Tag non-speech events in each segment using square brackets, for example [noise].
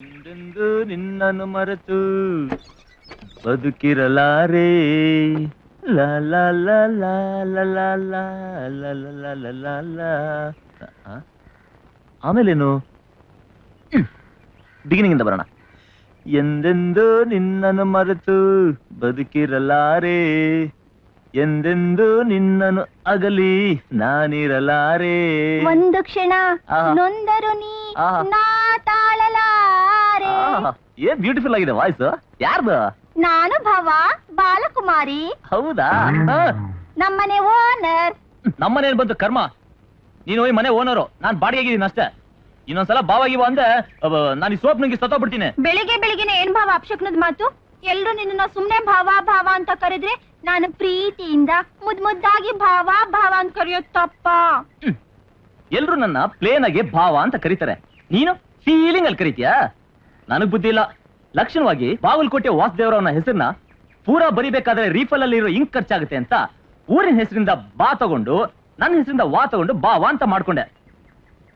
ಎಂದೆಂದೂ ನಿನ್ನನ್ನು ಮರೆತು ಬದುಕಿರಲಾರೆ ಲಾ ಲ ಲ ಲ ಲ ಲಾ ಲಾ ಲಾ ಲಾ ಲಾ ಲಾ ಲಾ ಲಾ. ಆ? ಆಮೇಲೇನು ಬಿಗಿನಿಂಗ್ ಇಂದ ಬರೋಣ ಎಂದೆಂದು ನಿನ್ನನ್ನು ಮರೆತು ಬದುಕಿರಲಾರೆ ಎಂದೆಂದು ನಿನ್ನನ್ನು ಅಗಲಿ ನಾನಿರಲಾರೆ ಒಂದು ಕ್ಷಣ ಆಹಾ. ನೊಂದರು ನೀ ಆಹಾ. ನಾ ತಾಳಲಾರೆ ಆಹ್, ಏನ್ ಬ್ಯೂಟಿಫುಲ್ ಆಗಿದೆ ವಾಯ್ಸ್ ಯಾರ್ದು? ನಾನು ಭವ ಬಾಲಕುಮಾರಿ. ಹೌದಾ? ನಮ್ಮನೆ ಓನರ್. ನಮ್ಮನೇನ್ ಬಂತು ಕರ್ಮ? ನೀನು ಹೋಗಿ ಮನೆ ಓನರು ನಾನ್ ಬಾಡಿಗೆ ಆಗಿದ್ದೀನಿ ಅಷ್ಟೇ. ಇನ್ನೊಂದ್ಸಲ ಬಾವಾಗಿವ ಅಂದ್ರೆ ನಾನು ಈ ಸೋಪ್ ನಂಗೆ ಸತ್ತೋಗ್ಬಿಡ್ತೀನಿ. ಬೆಳಿಗ್ಗೆ ಬೆಳಿಗ್ಗೆನೆ ಏನ್ ಭಾವ ಅಪಶಕ್ನದ ಮಾತು? ಎಲ್ರು ನಿನ್ನ ಸುಮ್ನೆ ಭಾವ ಭಾವ ಅಂತ ಕರೆದ್ರೆ ನಾನು ಪ್ರೀತಿಯಿಂದ ಮುದ್ ಮುದ್ದಾಗಿ ಭಾವ ಭಾವ ಅಂತ ಕರೆಯೋದ್ ತಪ್ಪ. ಎಲ್ರು ನನ್ನ ಪ್ಲೇನ್ ಆಗಿ ಭಾವ ಅಂತ ಕರೀತಾರೆ. ನೀನು ಫೀಲಿಂಗ್ ಅಲ್ಲಿ ಕರೀತೀಯಾ? ನನಗ್ ಬುದ್ಧಿ ಇಲ್ಲ. ಲಕ್ಷಣವಾಗಿ ಬಾಗಲಕೋಟೆ ವಾಸುದೇವರವನ ಹೆಸರನ್ನ ಪೂರಾ ಬರಿಬೇಕಾದ್ರೆ ರೀಫಲ್ ಅಲ್ಲಿ ಇರೋ ಇಂಕ್ ಖರ್ಚಾಗುತ್ತೆ ಅಂತ ಊರಿನ ಹೆಸರಿಂದ ಬಾ ತಗೊಂಡು ನನ್ನ ಹೆಸರಿಂದ ವಾ ತಗೊಂಡು ಬಾವ ಅಂತ ಮಾಡ್ಕೊಂಡೆ.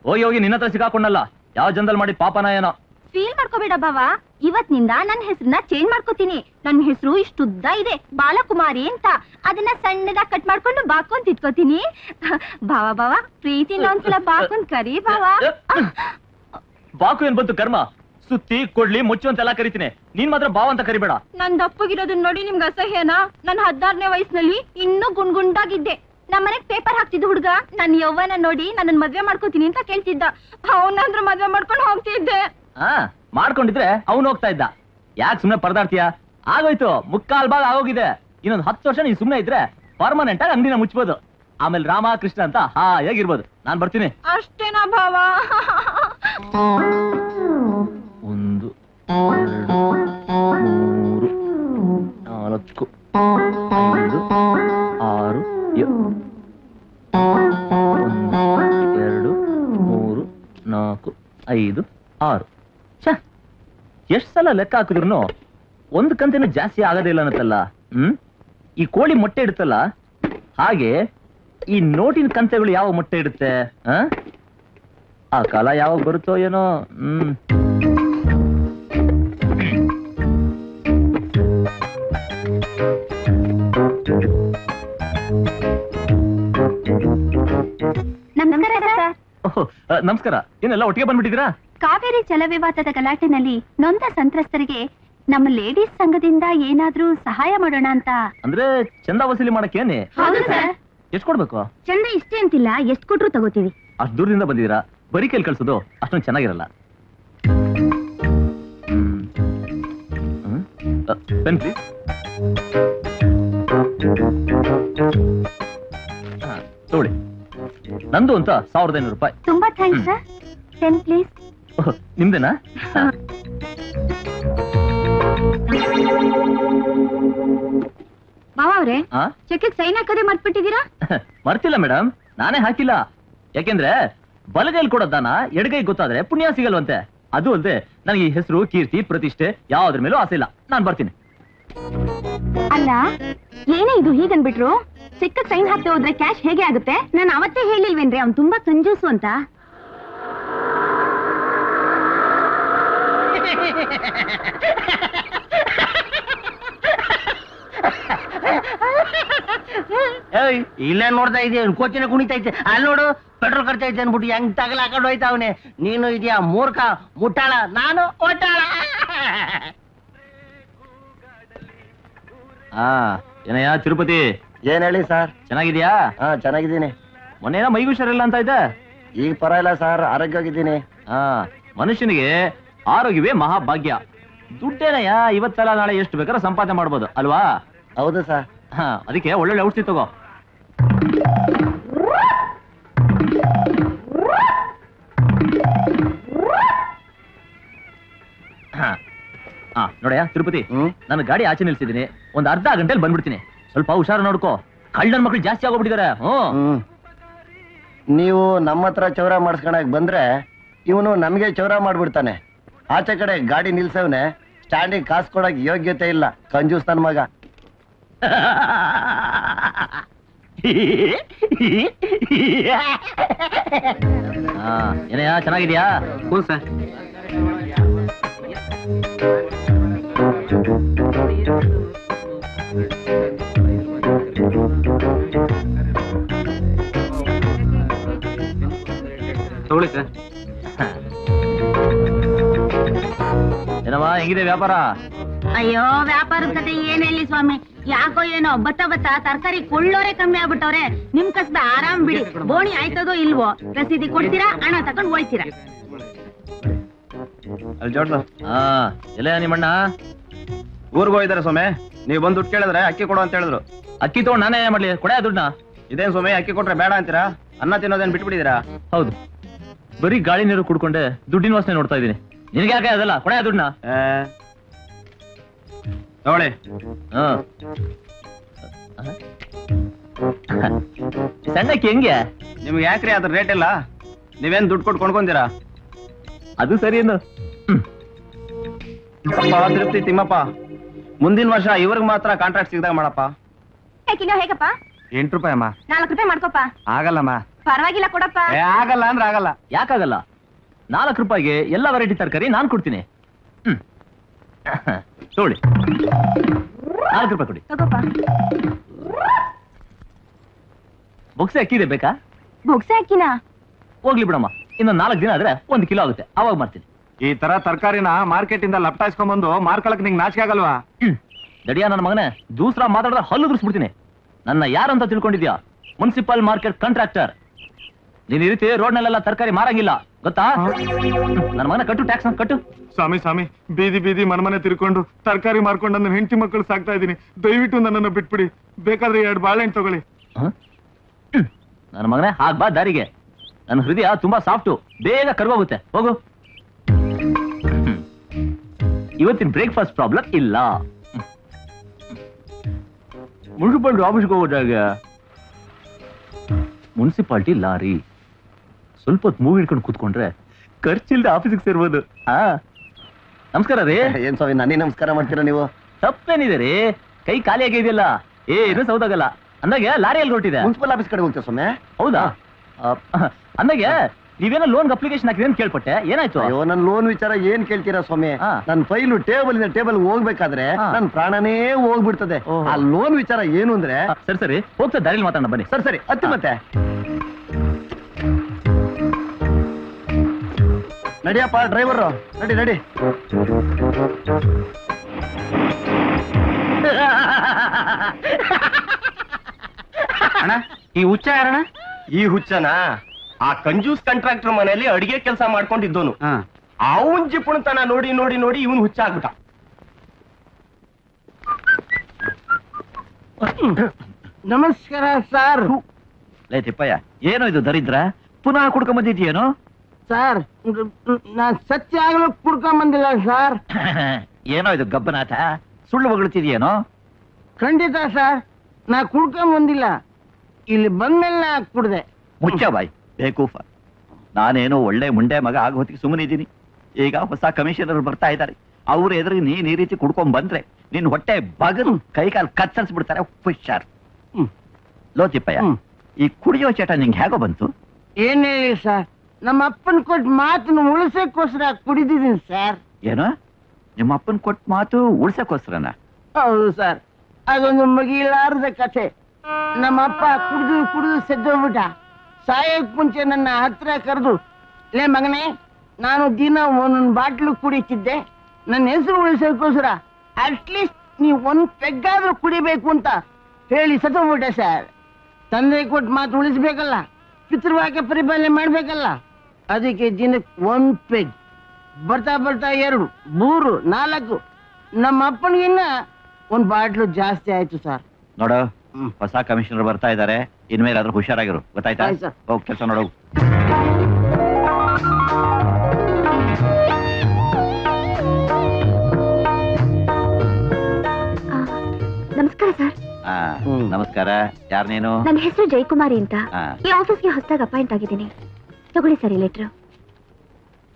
ಹೋಗಿ ಹೋಗಿ ನಿನ್ನ ಹತ್ರ ಸಿಗಾಕೊಂಡಲ್ಲ ಯಾವ ಜನದಲ್ಲಿ ಮಾಡಿ ಪಾಪನ ಏನೋ. ಫೀಲ್ ಮಾಡ್ಕೋಬೇಡ ಬಾವಾ. ಇವತ್ತಿನಿಂದ ನನ್ನ ಹೆಸರನ್ನ ಚೇಂಜ್ ಮಾಡ್ಕೋತೀನಿ. ನನ್ನ ಹೆಸರು ಇಷ್ಟುದ್ದ ಇದೆ. ಬಾಲಕುಮಾರಿ ಅಂತ. ಅದನ್ನ ಸಣ್ಣದ ಕಟ್ ಮಾಡ್ಕೊಂಡು ಬಾಕೊಂತ ಇಟ್ಕೋತೀನಿ. ಬಾವಾ ಬಾವಾ ಪ್ರೀತಿ ಒಂದ್ಸಲ ಬಾಕೊಂಡ್ ಕರಿ ಬಾವಾ. ಬಾಕು ಏನ್ ಬಂತು ಕರ್ಮ? ಸುತ್ತಿ ಕೊಡ್ಲಿ ಮುಚ್ಚು ಅಂತೆಲ್ಲ ಕರಿತೀನಿ. ನೀನ್ ಮಾತ್ರ ಬಾವ ಅಂತ ಕರಿಬೇಡ. ನನ್ ದಪ್ಪಗಿರೋದನ್ನ ನೋಡಿ ನಿಮ್ಗೆ ಅಸಹ್ಯನಾ? ನನ್ ಹದಿನಾರನೇ ವಯಸ್ಸಿನಲ್ಲಿ ಇನ್ನೂ ಗುಂಡ್ಗುಂಡಾಗಿದ್ದೆ ನಮ್ಮನೆಗ್ ಪೇಪರ್ ಹಾಕ್ತಿದ್ದ ಹುಡ್ಗ ನನ್ ಯೌವನ ನೋಡಿ ನನ್ನ ಮದ್ವೆ ಮಾಡ್ಕೋತೀನಿ ಅಂತ ಕೇಳ್ತಿದ್ದ. ಅವನಂದ್ರ ಮದ್ವೆ ಮಾಡ್ಕೊಂಡು ಹೋಗ್ತಿದ್ದೆ. ಹಾ ಮಾಡ್ಕೊಂಡಿದ್ರೆ ಅವನು ಹೋಗ್ತಾ ಇದ್ದ. ಯಾಕೆ ಸುಮ್ನೆ ಪರದಾಡ್ತೀಯ? ಆಗೋಯ್ತು ಮುಕ್ಕಾಲ್ ಭಾಗ ಆಗೋಗಿದೆ. ಇನ್ನೊಂದ್ ಹತ್ತು ವರ್ಷ ನೀನ್ ಸುಮ್ನೆ ಇದ್ರೆ ಪರ್ಮನೆಂಟ್ ಆಗಿ ಅಂಗಡಿನ ಮುಚ್ಬೋದು. ಆಮೇಲೆ ರಾಮ ಕೃಷ್ಣ ಅಂತ ಹಾಯಾಗಿರ್ಬೋದು. ನಾನ್ ಬರ್ತೀನಿ. ಅಷ್ಟೇನಾ ಭಾವ? ಒಂದು, ಎರಡು, ಮೂರು, ನಾಲ್ಕು, ಐದು, ಆರು ಒಂದು, ಎರಡು, ಮೂರು, ನಾಲ್ಕು, ಐದು, ಆರು. ಛ! ಎಷ್ಟು ಸಲ ಲೆಕ್ಕ ಹಾಕಿದ್ರು ಒಂದು ಕಂತಿನ ಜಾಸ್ತಿ ಆಗೋದಿಲ್ಲ ಅನ್ನತ್ತಲ್ಲ, ಹ್ಮ್? ಈ ಕೋಳಿ ಮೊಟ್ಟೆ ಇಡುತ್ತಲ್ಲ, ಹಾಗೆ ಈ ನೋಟಿನ ಕಂತೆಗಳು ಯಾವ ಮೊಟ್ಟೆ ಇಡುತ್ತೆ? ಆ ಕಾಲ ಯಾವಾಗ ಬರುತ್ತೋ ಏನೋ, ಹ್ಮ್? ನಮಸ್ಕಾರ. ಏನೆಲ್ಲ ಒಟ್ಟಿಗೆ ಬಂದ್ಬಿಟ್ಟಿದ್ದೀರಾ? ಕಾವೇರಿ ಜಲವಿವಾದದ ಗಲಾಟೆನಲ್ಲಿ ನೊಂದ ಸಂತ್ರಸ್ತರಿಗೆ ನಮ್ಮ ಲೇಡೀಸ್ ಸಂಘದಿಂದ ಏನಾದ್ರೂ ಸಹಾಯ ಮಾಡೋಣ ಅಂತ. ಅಂದ್ರೆ ಚಂದ ವಸೂಲಿ ಮಾಡಕ್ಕೇನೆ ಎಷ್ಟು ಕೊಡ್ಬೇಕು? ಚಂದ ಇಷ್ಟೇ ಅಂತಿಲ್ಲ ಎಷ್ಟು ಕೊಟ್ರು ತಗೋತೀವಿ. ಅಷ್ಟು ದೂರದಿಂದ ಬಂದಿದ್ದೀರಾ? ಬರೀ ಕೈಲಿ ಕಳ್ಸೋದು ಅಷ್ಟೊಂದು ಚೆನ್ನಾಗಿರಲ್ಲ. ಪೆನ್ ಪ್ಲೀಸ್ ತಗೊಳ್ಳಿ. ನಂದು ಅಂತ ಸಾವಿರದ ಐನೂರು ರೂಪಾಯಿ. ತುಂಬಾ ಥ್ಯಾಂಕ್ಸ್ ಸರ್ ಟೆನ್ ಪ್ಲೀಸ್ ಓಹ್, ನಿಮ್ದೇನಾ? ಅವ್ರೆ ಆ? ಚೆಕ್ ಸೈನ್ ಹಾಕೋದೇ ಮರ್ತ್ಬಿಟ್ಟಿದ್ದೀರಾ? [laughs] ಮರ್ತಿಲ್ಲ ಮೇಡಮ್ ನಾನೇ ಹಾಕಿಲ್ಲ. ಯಾಕೆಂದ್ರೆ ಬಲಗೈಲಿ ಕೊಡೋ ದಾನ ಎಡಗೈ ಗೊತ್ತಾದ್ರೆ ಪುಣ್ಯ ಸಿಗಲ್ವಂತೆ. ಅದು ಅಲ್ಲದೆ ನನಗೆ ಈ ಹೆಸರು ಕೀರ್ತಿ ಪ್ರತಿಷ್ಠೆ ಯಾವ್ದ್ರ ಮೇಲೂ ಆಸೆ ಇಲ್ಲ. ನಾನ್ ಬರ್ತೀನಿ. ಅಲ್ಲ ಏನೇ ಇದು ಹೀಗನ್ಬಿಟ್ರು? ಚೆಕ್ ಸೈನ್ ಹಾಕಿ ಹೋದ್ರೆ ಕ್ಯಾಶ್ ಹೇಗೆ ಆಗುತ್ತೆ? ನಾನು ಅವತ್ತೇ ಹೇಳಿಲ್ವೇನ್ರಿ ಅವ್ನು ತುಂಬಾ ಕಂಜೂಸು ಅಂತ? ಏಯ್ ಇಲ್ಲೇ ನೋಡ್ತಾ ಇದೀಯ ಕೋಚಿನ ಕುಣಿತೈತೆ ಅಲ್ಲಿ ನೋಡು ಪೆಟ್ರೋಲ್ ಖರ್ಚೈತೆ ಅನ್ಬಿಟ್ಟು ಹೆಂಗ್ ತಗಲ ಹಾಕೊಂಡು ಹೋಯ್ತಾ ಅವನೆ. ನೀನು ಇದೆಯಾ ಮೂರ್ಖ ಮುಟ್ಟಾಳ ನಾನು ಒಟ್ಟಾಳ. ಆ ಏನಯ್ಯ ತಿರುಪತಿ? ಏನ್ ಹೇಳಿ ಸರ್? ಚೆನ್ನಾಗಿದ್ಯಾ? ಹಾ ಚೆನ್ನಾಗಿದ್ದೀನಿ. ಏನೋ ಮೈಗೂ ಹುಷಾರಿಲ್ಲ ಅಂತ ಇದ್ದೆ? ಈಗ ಪರವಾಗಿಲ್ಲ ಸರ್ ಆರೋಗ್ಯವಾಗಿದ್ದೀನಿ. ಹಾ ಮನುಷ್ಯನಿಗೆ ಆರೋಗ್ಯವೇ ಮಹಾಭಾಗ್ಯ. ದುಡ್ಡೇನಯ್ಯ ಇವತ್ತೆಲ್ಲ ನಾಳೆ ಎಷ್ಟು ಬೇಕಾದ್ರೂ ಸಂಪಾದನೆ ಮಾಡ್ಬೋದು ಅಲ್ವಾ? ಹೌದು ಸರ್. ಹಾ ಅದಕ್ಕೆ ಒಳ್ಳೊಳ್ಳೆ ಔಷಧಿ ತಗೋ. ಹಾ ನೋಡಯ್ಯ ತಿರುಪತಿ. ಹ್ಮ್? ನಾನು ಗಾಡಿ ಆಚೆ ನಿಲ್ಸಿದ್ದೀನಿ. ಒಂದು ಅರ್ಧ ಗಂಟೆಲಿ ಬಂದ್ಬಿಡ್ತೀನಿ. ಸ್ವಲ್ಪ ಹುಷಾರು ನೋಡ್ಕೋ. ಕಳ್ಳನ್ ಮಕ್ಳು ಜಾಸ್ತಿ ಆಗೋಗ್ಬಿಟ್ಟಿದ್ದಾರೆ ಹ್ಮ್ ಹ್ಮ್. ನೀವು ನಮ್ಮ ಹತ್ರ ಚೌರ ಮಾಡಿಸ್ಕೊಳಕ್ ಬಂದ್ರೆ ಇವನು ನಮಗೆ ಚೌರ ಮಾಡ್ಬಿಡ್ತಾನೆ. ಆಚೆ ಕಡೆ ಗಾಡಿ ನಿಲ್ಸವ್ನೆ ಸ್ಟ್ಯಾಂಡಿಗೆ ಕಾಸು ಕೊಡಕ್ ಯೋಗ್ಯತೆ ಇಲ್ಲ. ಕಂಜೂಸ್ ನನ್ ಮಗ. ಹಾ ಏನಯ್ಯ ಚೆನ್ನಾಗಿದ್ಯಾ? ಹ್ಞೂ ಸರ್. ತಗೊಳ್ಳಿ ಸರ್ ಏನಮ್ಮ ಹೆಂಗಿದೆ ವ್ಯಾಪಾರ? ಅಯ್ಯೋ ವ್ಯಾಪಾರದ ಕತೆ ಏನ್ ಹೇಳಿ ಸ್ವಾಮಿ? ಯಾಕೋ ಏನೋ ಬತ್ತ ಬತ್ತ ತರಕಾರಿ ಕೊಳ್ಳೋರೆ ಕಮ್ಮಿ ಆಗ್ಬಿಟ್ಟವ್ರೆ. ನಿಮ್ ಕಸದ ಆರಾಮ್ ಬಿಡಿ. ಬೋಣಿ ಆಯ್ತದೋ ಇಲ್ವೋ? ರಸೀದಿ ಕೊಡ್ತೀರಾ ಹಣ ತಕೊಂಡ್ ಹೋಯ್ತೀರಾ ಅಲ್ಲಿ ಜೋಡ್ದು. ಹಾ ಎಲ್ಲ ನಿಮ್ಮಣ್ಣ ಊರ್ಗ್ ಹೋಗಿದಾರೆ ಸೊಮೆ ನೀವು ಬಂದು ದುಡ್ಡು ಕೇಳಿದ್ರೆ ಅಕ್ಕಿ ಕೊಡು ಅಂತ ಹೇಳಿದ್ರು. ಅಕ್ಕಿ ತಗೊಂಡು ನಾನೇ ಏನ್ ಮಾಡ್ಲಿ? ಕೊಡ ದುಡ್ಡನ್ನ. ಇದೇನ್ ಸೊಮೆ ಅಕ್ಕಿ ಕೊಟ್ರೆ ಬೇಡ ಅಂತೀರಾ? ಅನ್ನ ತಿನ್ನೋದೇನ್ ಬಿಟ್ಬಿಟ್ಟಿದ್ದೀರಾ? ಹೌದು. ಬರೀ ಗಾಳಿ ನೀರು ಕುಡ್ಕೊಂಡೆ ದುಡ್ಡಿನ ವಾಸನೆ ನೋಡ್ತಾ ಇದೀನಿ ನಿನಗೆ ಯಾಕೆ ಅದಲ್ಲ? ಕೊಡ ದುಡ್ಡನ್ನ. ತಗೊಳ್ಳಿ. ಹಾ. ಸಣ್ಣಕ್ಕೆ ಹೆಂಗೆ? ನಿಮ್ಗೆ ಯಾಕ್ರಿ ಅದ್ರ ರೇಟ್ ಇಲ್ಲ? ನೀವೇನ್ ದುಡ್ಡು ಕೊಟ್ಟು ಕೊಂಡ್ಕೊಂತೀರಾ? ಅದು ಸರಿ ಏನು ತೃಪ್ತಿ ತಿಮ್ಮಪ್ಪ. ಮುಂದಿನ ವರ್ಷ ಇವ್ರಿಗೆ ಮಾತ್ರ ಕಾಂಟ್ರಾಕ್ಟ್ ಸಿಗ್ದಾಗ ಮಾಡಪ್ಪ. ಕಿಲೋ ಹೇಗಪ್ಪ? ಎಂಟು ರೂಪಾಯಿ ಅಮ್ಮ ನಾಲ್ಕು ರೂಪಾಯಿ ಮಾಡ್ಕೊಪ್ಪ. ಆಗಲ್ಲಮ್ಮ. ಪರವಾಗಿಲ್ಲ ಕೊಡಪ್ಪ. ಏ ಆಗಲ್ಲ ಅಂದ್ರೆ ಆಗಲ್ಲ. ಯಾಕಾಗಲ್ಲ? ನಾಲ್ಕು ರೂಪಾಯಿಗೆ ಎಲ್ಲ ವೆರೈಟಿ ತರಕಾರಿ ನಾನ್ ಕೊಡ್ತೀನಿ. ಹ್ಮ್. ತಗೊಳ್ಳಿ ನಾಲ್ಕು ರೂಪಾಯಿ ಕೊಡಿ. ತಗೋಪ್ಪ. ಬೊಕ್ಸೆ ಅಕ್ಕಿದೆ ಬೇಕಾ? ಬೊಗ್ಸೆ ಅಕ್ಕಿನ? ಹೋಗ್ಲಿ ಬಿಡಮ್ಮ. ಇನ್ನೊಂದು ನಾಲ್ಕು ದಿನ ಆದ್ರೆ ಒಂದು ಕಿಲೋ ಆಗುತ್ತೆ. ಅವಾಗ ಮಾಡ್ತೀನಿ ಈ ತರ ತರಕಾರಿನ ಮಾರ್ಕೆಟ್ ಇಂದ ಲಪ್ಟಾಯಿಸ್ಕೊಂಡ್ ಬಂದು ಮಾರ್ಕೊಳಕ್ ನಿಂಗೆ ನಾಚಿಕೆ ಆಗಲ್ವಾ? ಹ್ಮ್. ದಡಿಯ ನನ್ನ ಮಗನೇ ದೂಸ್ರಾ ಮಾತಾಡಿದ್ರೆ ಹಲ್ಲು ದುರ್ಸ್ಬಿಡ್ತೀನಿ ನನ್ನ ಯಾರಂತ ತಿಳ್ಕೊಂಡಿದ್ಯಾ? Municipal market contractor. ನೀನ್ ಇರುತ್ತೆ ರೀತಿ ರೋಡ್ನಲ್ಲೆಲ್ಲ ತರಕಾರಿ ಮಾರಂಗಿಲ್ಲ ಗೊತ್ತಾ? ನನ್ನ ಮನೆ ಕಟ್ಟು ಟ್ಯಾಕ್ಸ್ ಕಟ್ಟು. ಸ್ವಾಮಿ ಸ್ವಾಮಿ ಬೀದಿ ಬೀದಿ ಮನೆ ತಿರ್ಕೊಂಡು ತರಕಾರಿ ಮಾರ್ಕೊಂಡು ನನ್ನ ಹೆಂಡತಿ ಮಕ್ಕಳು ಸಾಕ್ತಾ ಇದ್ದೀನಿ. ದಯವಿಟ್ಟು ನನ್ನನ್ನು ಬಿಟ್ಬಿಡಿ. ಬೇಕಾದ್ರೆ ಎರಡು ಬಾಳೆಹಣ್ಣು ತಗೊಳ್ಳಿ? ನನ್ನ ಮಗನೇ ಹಾಗ್ ಬಾ ದಾರಿಗೆ. ನನ್ನ ಹೃದಯ ತುಂಬಾ ಸಾಫ್ಟು ಬೇಗ ಕರ್ಗೋಗುತ್ತೆ. ಹೋಗು. ಇವತ್ತಿನ ಬ್ರೇಕ್ಫಾಸ್ಟ್ ಪ್ರಾಬ್ಲಮ್ ಇಲ್ಲ. ಮುನ್ಸಿಪಾಲ್ಟಿ ಆಫೀಸ್ಗೆ ಹೋದಾಗ ಮುನ್ಸಿಪಾಲ್ಟಿ ಲಾರಿ. ಸ್ವಲ್ಪ ಹೊತ್ತು ಮೂವಿ ಹಿಡ್ಕೊಂಡು ಕೂತ್ಕೊಂಡ್ರೆ ಖರ್ಚಿಲ್ದೆ ಆಫೀಸಿಗೆ ಸೇರ್ಬೋದು. ಆ ನಮಸ್ಕಾರ ರೀ. ಏನ್ ಸ್ವಾಮಿ ನಾನೇ ನಮಸ್ಕಾರ ಮಾಡ್ತೀರಾ ನೀವು? ತಪ್ಪೇನಿದೆ ರೀ. ಕೈ ಖಾಲಿ ಆಗಿದೆಯಲ್ಲ ಏನು ಸೌದಾಗಲ್ಲ ಅಂದಾಗೆ ಲಾರಿಯಲ್ಲಿ ಹೊರಟಿದೆ? ಮುನ್ಸಿಪಲ್ ಆಫೀಸ್ ಕಡೆ ಹೋಗ್ತೀರಾ ಸ್ವಾಮಿ? ಹೌದಾ? ಅಂದಾಗೆ ನೀವೇನೋ ಲೋನ್ ಅಪ್ಲಿಕೇಶನ್ ಹಾಕಿದ್ರೆ ಅಂತ ಕೇಳ್ಪಟ್ಟೆ. ಏನಾಯ್ತು? ಅಯ್ಯೋ ನನ್ನ ಲೋನ್ ವಿಚಾರ ಏನ್ ಕೇಳ್ತೀರಾ ಸ್ವಾಮಿ? ನನ್ನ ನನ್ ಫೈಲು ಟೇಬಲ್ ಇಂದ ಟೇಬಲ್ ಹೋಗ್ಬೇಕಾದ್ರೆ ನನ್ನ ಪ್ರಾಣನೇ ಹೋಗ್ಬಿಡ್ತದೆ. ಆ ಲೋನ್ ವಿಚಾರ ಏನು ಅಂದ್ರೆ ಸರಿ ಸರಿ. ಹೋಗ್ತಾ ದಾರಿಲಿ ಮಾತಾಡೋಣ ಬನ್ನಿ. ಸರಿ ಸರಿ. ಅತ್ತೆ ಮತ್ತೆ. ನಡಿಯಪ್ಪ ಡ್ರೈವರ್ ನಡಿ ನಡಿ. ಅಣ್ಣ ಈ ಹುಚ್ಚ ಯಾರಣ ಈ ಹುಚ್ಚನ ಆ ಕಂಜೂಸ್ ಕಾಂಟ್ರಾಕ್ಟರ್ ಮನೆಯಲ್ಲಿ ಅಡಿಗೆ ಕೆಲಸ ಮಾಡ್ಕೊಂಡಿದ್ದೋನು. ಅವನ್ ಜಿಪುಣತನ ನೋಡಿ ನೋಡಿ ನೋಡಿ ಇವನು ಹುಚ್ಚ ಆಗ್ಬಿಟ್ಟ. ನಮಸ್ಕಾರ ಸರ್ ಲೇ ಏನು ಏನೋ ಇದು ದರಿದ್ರ? ಪುನಃ ಕುಡ್ಕೊಂಡ್ ಬಂದಿದ್ಯೇನೋ? ಸರ್ ನಾನ್ ಸತ್ಯ ಆಗಲು ಕುಡ್ಕೊಂಡ್ ಬಂದಿಲ್ಲ ಸರ್ [laughs] ಏನೋ ಇದು ಗಬ್ಬನಾಥ? ಸುಳ್ಳು ಹೊಗಳ್ತಿದ್ಯೇನೋ? ಖಂಡಿತ ಸರ್ ನಾ ಕುಡ್ಕೊಂಡ್ ಬಂದಿಲ್ಲ. ಇಲ್ಲಿ ಬಂದ್ಮೇಲೆ ನಾ ಕುಡ್ದೆ. ಮುಚ್ಚ ಬಾಯ್. ಬೇಕೂಫ ನಾನೇನೋ ಒಳ್ಳೆ ಮುಂಡೆ ಮಗ ಆಗ ಹೊತ್ತಿಗೆ ಸುಮ್ಮನಿದ್ದೀನಿ ಈಗ ಹೊಸ ಕಮಿಷನರ್ ಬರ್ತಾ ಇದ್ದಾರೆ. ಅವ್ರ ಎದುರಿಗೆ ನೀನ್ ಈ ರೀತಿ ಕುಡ್ಕೊಂಡ್ ಬಂದ್ರೆ ನಿನ್ ಹೊಟ್ಟೆ ಬಗದು ಕೈಕಾಲು ಕತ್ತರಿಸ್ಬಿಡ್ತಾರೆ ಹುಷಾರ್. ಹ್ಮ್. ಈ ಕುಡಿಯೋ ಚಟ ನಿಂಗೆ ಹೇಗೋ ಬಂತು? ಏನ್ ಹೇಳಿ ಸರ್ ನಮ್ಮ ಅಪ್ಪನ್ ಕೊಟ್ಟ ಮಾತನ್ನ ಉಳಿಸಕ್ಕೋಸ್ಕರ ಕುಡಿದಿದ್ದೀನಿ ಸರ್. ಏನೋ? ನಿಮ್ಮ ಅಪ್ಪನ ಕೊಟ್ಟ ಮಾತು ಉಳ್ಸಕ್ಕೋಸ್ಕರನ? ಹೌದು ಸರ್. ಅದೊಂದು ಮುಗಿಲಾರದ ಕಥೆ. ನಮ್ಮ ಅಪ್ಪ ಕುಡಿದು ಕುಡಿದು ಸೆದ್ದೋಗ್ಬಿಟ್ಟ. ಸಾಯಕ್ ಮುಂಚೆ ನನ್ನ ಹತ್ರ ಕರೆದು ಲೇ ಮಗನೇ ನಾನು ದಿನ ಒಂದೊಂದು ಬಾಟ್ಲು ಕುಡಿತಿದ್ದೆ. ನನ್ನ ಹೆಸರು ಉಳಿಸೋಕ್ಕೋಸ್ಕರ ಅಟ್ಲೀಸ್ಟ್ ನೀವು ಒಂದ್ ಪೆಗ್ಗಾದ್ರೂ ಕುಡಿಬೇಕು ಅಂತ ಹೇಳಿ ಸತ್ತೋಗ್ಬಿಟ್ಟೆ ಸರ್. ತಂದೆ ಕೊಟ್ಟು ಮಾತು ಉಳಿಸ್ಬೇಕಲ್ಲ. ಪಿತೃವಾಕ್ಯ ಪರಿಪಾಲನೆ ಮಾಡ್ಬೇಕಲ್ಲ. ಅದಕ್ಕೆ ದಿನಕ್ಕೆ ಒಂದ್ ಪೆಗ್ ಬರ್ತಾ ಬರ್ತಾ ಎರಡು ಮೂರು ನಾಲ್ಕು. ನಮ್ಮ ಅಪ್ಪನಿಗಿನ್ನ ಒಂದ್ ಬಾಟ್ಲು ಜಾಸ್ತಿ ಆಯ್ತು ಸರ್ ನೋಡು ಹೊಸ ಕಮಿಷನರ್ ಬರ್ತಾ ಇದ್ದಾರೆ ಇನ್ಮೇಲೆ ಆದ್ರೂ ಹುಷಾರಾಗಿರು ಗೊತ್ತಾಯ್ತಾ? ಆಯ್ತು ಸರ್. ಹೋಗ್ ಕೆಲಸ ನೋಡು. ಆ, ನಮಸ್ಕಾರ ಸರ್ ಆ, ಹ್ಮ್. ನಮಸ್ಕಾರ. ಯಾರ್ ನೀನು? ನನ್ನ ಹೆಸರು ಜಯಕುಮಾರಿ ಅಂತ. ಆ. ಈ ಆಫೀಸ್ಗೆ ಹೊಸದಾಗಿ ಅಪಾಯಿಂಟ್ ಆಗಿದ್ದೀನಿ. ತಗೊಳ್ಳಿ ಸರ್ ಈ ಲೆಟ್ರು.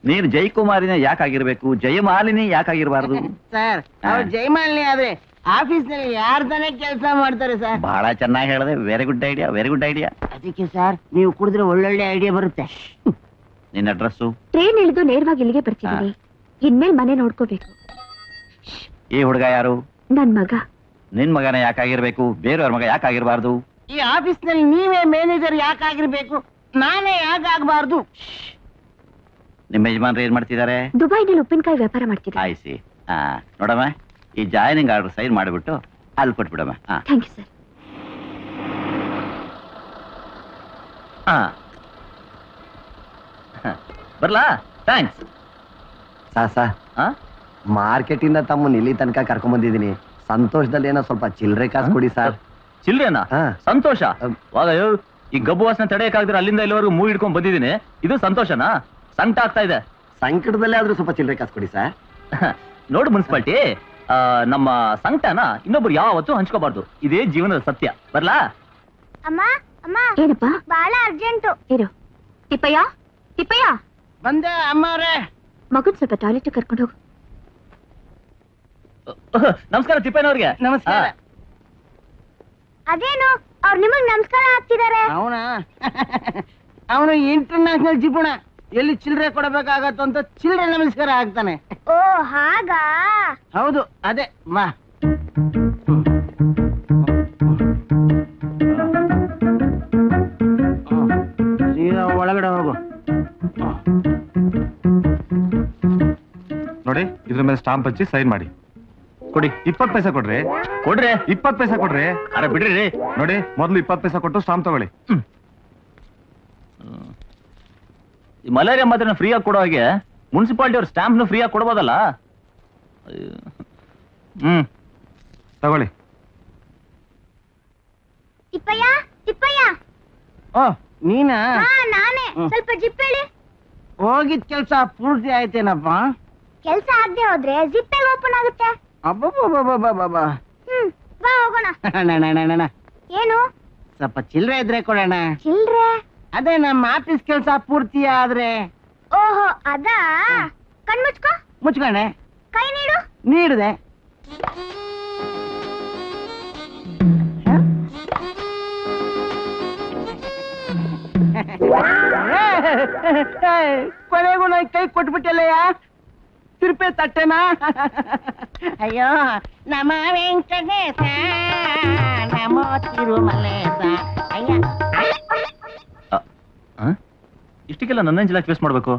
ನೀನು ಜೈಕುಮಾರಿನ ಯಾಕಾಗಿರ್ಬೇಕು? ಜಯಮಾಲಿನಿ ಯಾಕಾಗಿರ್ಬಾರ್ದು? [laughs] ಸರ್ ಅವ್ರು ಜೈಮಾಲಿನಿ ಆದ್ರೆ ಆಫೀಸ್ನಲ್ಲಿ ಯಾರ್ ತಾನೇ ಕೆಲಸ ಮಾಡ್ತಾರೆ ಸರ್? ಬಹಳ ಚೆನ್ನಾಗಿ ಹೇಳಿದೆ. Very good idea very good idea ಅದಕ್ಕೆ ಸರ್ ನೀವು ಕುಡಿದ್ರೆ ಒಳ್ಳೊಳ್ಳೆ ಐಡಿಯಾ ಬರುತ್ತೆ. ನಿನ್ನ ಅಡ್ರೆಸ್ಸು ಟ್ರೈನ್ ಇಳಿದು ನೇರವಾಗಿ ಇಲ್ಲಿಗೆ ಬರ್ತೀನಿ ಇನ್ಮೇಲ್ ಮನೆ ನೋಡ್ಕೋಬೇಕು. ಈ ಹುಡುಗ ಯಾರು? ನನ್ ಮಗ. ನಿನ್ ಮಗನ ಯಾಕಾಗಿರ್ಬೇಕು? ಬೇರೆಯವ್ರ ಮಗ ಯಾಕಾಗಿರ್ಬಾರ್ದು? ಈ ಆಫೀಸ್ನಲ್ಲಿ ನೀವೇ ಮ್ಯಾನೇಜರ್ ಯಾಕಾಗಿರ್ಬೇಕು? ನಾನೇ ಯಾಕಾಗಬಾರ್ದು ನಿಮ್ಮ ಯಜಮಾನ್ರು ಏನ್ ಮಾಡ್ತಿದ್ದಾರೆ? ದುಬೈನಲ್ಲಿ ಉಪ್ಪಿನಕಾಯಿ ವ್ಯಾಪಾರ ಮಾಡ್ತಿದ್ದಾರೆ. ಆಯ್ಸಿ ಹಾ ನೋಡಮ್ಮ ಈ ಜಾಯಿನಿಂಗ್ ಆರ್ಡರ್ ಸೈನ್ ಮಾಡಿಬಿಟ್ಟು ಅಲ್ಲಿ ಕೊಟ್ಬಿಡಮ್ಮ. ಹಾ. Thank you sir. ಹಾ. ಬರ್ಲಾ? ಥ್ಯಾಂಕ್ಸ್. ಸಾ ಸಾ. ಹಾ? ಮಾರ್ಕೆಟ್ ಇಂದ ತಮ್ಮನ್ನ ಇಲ್ಲಿ ತನಕ ಕರ್ಕೊಂಡ್ ಬಂದಿದ್ದೀನಿ. ಸಂತೋಷದಲ್ಲಿ ಏನೋ ಸ್ವಲ್ಪ ಚಿಲ್ರೆ ಕಾಸು ಕೊಡಿ ಸರ್. ಚಿಲ್ರೇನಾ? ಹಾ. ಸಂತೋಷ. ಈ ಗಬ್ಬು ವಾಸನ ತಡೆಯಕ್ಕಾಗ್ದ್ರೆ ಅಲ್ಲಿಂದ ಇಲ್ಲಿವರೆಗೂ ಮೂವ್ ಹಿಡ್ಕೊಂಡ್ ಬಂದಿದ್ದೀನಿ. ಇದು ಸಂತೋಷನಾ? ಸಂಕಟ ಆಗ್ತಾ ಇದೆ. ಸಂಕಟದಲ್ಲೇ ಆದ್ರೂ ಸ್ವಲ್ಪ ಚಿಲ್ಲರೆ ಕಾಸು ಕೊಡಿ ಸರ್. [laughs] ನೋಡು ಮುನ್ಸಿಪಾಲ್ಟಿ ನಮ್ಮ ಸಂಕಟನ ಇನ್ನೊಬ್ರು ಯಾವತ್ತೂ ಹಂಚ್ಕೋಬಾರ್ದು. ಇದೇ ಜೀವನದ ಸತ್ಯ. ಬರ್ಲಾ? ಅಮ್ಮ ಅಮ್ಮ. ಏನಪ್ಪ? ಬಹಳ ಅರ್ಜೆಂಟು. ಇರು ತಿಪ್ಪಯ್ಯ? ತಿಪ್ಪಯ್ಯ? ಬಂದೆ ಅಮ್ಮವ್ರೆ. ಮಗನ್ ಸ್ವಲ್ಪ ಟಾಯ್ಲೆಟ್ ಕರ್ಕೊಂಡು ಹೋಗು. ನಮಸ್ಕಾರ ತಿಪ್ಪಯ್ಯನವ್ರಿಗೆ. ನಮಸ್ಕಾರ. ಅದೇನು? ಅವ್ರು ನಿಮಗ್ ನಮಸ್ಕಾರ ಹಾಕ್ತಿದ್ದಾರೆ ಅವನ? [laughs] ಅವನು ಇಂಟರ್ನ್ಯಾಷನಲ್ ಜಿಪುಣ. ಎಲ್ಲಿ ಚಿಲ್ಲರೆ ಕೊಡಬೇಕಾಗತ್ತೋ ಅಂತ ಚಿಲ್ಲರೆ ನಮಸ್ಕಾರ ಆಗ್ತಾನೆ ಓ ಹಾಗಾ? ಹೌದು ಅದೇ ಮಾ. ಸೀದಾ ಒಳಗಡೆ ಹೋಗು. ನೋಡಿ ಇದ್ರ ಮೇಲೆ ಸ್ಟಾಂಪ್ ಹಚ್ಚಿ ಸೈನ್ ಮಾಡಿ. ಕೊಡಿ ಇಪ್ಪತ್ತು ಪೈಸೆ ಕೊಡ್ರಿ. ಕೊಡ್ರಿ. ಇಪ್ಪತ್ತು ಪೈಸೆ ಕೊಡ್ರಿ. ಅರೆ ಬಿಡ್ರಿ ನೋಡಿ ಮೊದಲು ಇಪ್ಪತ್ತು ಪೈಸೆ ಕೊಟ್ಟು ಸ್ಟಾಂಪ್ ತಗೊಳ್ಳಿ. ಈ ಮಲೇರಿಯಾ ಮಾತ್ರ ಫ್ರೀ ಆಗಿ ಕೊಡೋ ಹಾಗೆ ಮುನ್ಸಿಪಾಲಿಟಿ ಅವ್ರ ಸ್ಟಾಂಪ್ನು ಫ್ರೀ ಆಗಿ ಕೊಡ್ಬೋದಲ್ಲ? ಹ್ಮ್. ತಗೊಳ್ಳಿ. ತಿಪ್ಪಯ್ಯ ತಿಪ್ಪಯ್ಯ. ಓ ನೀನಾ? ಹಾ ನಾನೇ. ಹ್ಮ್. ಸ್ವಲ್ಪ ಜಿಪ್ ಹೇಳಿ. ಹೋಗಿದ್ ಕೆಲ್ಸ ಪೂರ್ತಿ ಆಯ್ತೇನಪ್ಪ? ಕೆಲ್ಸ ಆಗದೆ ಹೋದ್ರೆ ಜಿಪ್ ಓಪನ್ ಆಗುತ್ತೆ. ಅಬ್ಬಬ್ಬಬ್ಬಬ್ಬಬ್ಬ. ಹ್ಮ್ ಬಾ ಹೋಗೋಣ ಅಣ್ಣ. ಏನು ಸ್ವಲ್ಪ ಚಿಲ್ರೆ ಇದ್ರೆ ಕೊಡೋಣ ಚಿಲ್ರೆ ಅದೇ ನಮ್ಮ ಆಫೀಸ್ ಕೆಲ್ಸ ಪೂರ್ತಿ ಆದ್ರೆ ಓಹೋ ಅದಾ ಕಣ್ಮುಚ್ಕೋ ಮುಚ್ಕೊಂಡೆ ಕೈ ನೀಡು ನೀಡಿದೆ ಕೊನೆಗೂ ನನ್ ಕೈ ಕೊಟ್ಬಿಟ್ಟಲ್ಲಯ್ಯ ತಿರುಪೆ ತಟ್ಟೆನಾ? ಅಯ್ಯೋ ನಮ ವೆಂಕಟೇಶ ನಮೋ ತಿರುಮಲೇಶ. ಅಯ್ಯ? ಇಷ್ಟಕ್ಕೆಲ್ಲ ನನ್ನ ಜಿಲ್ಲಾ ವೇಸ್ಟ್ ಮಾಡ್ಬೇಕು?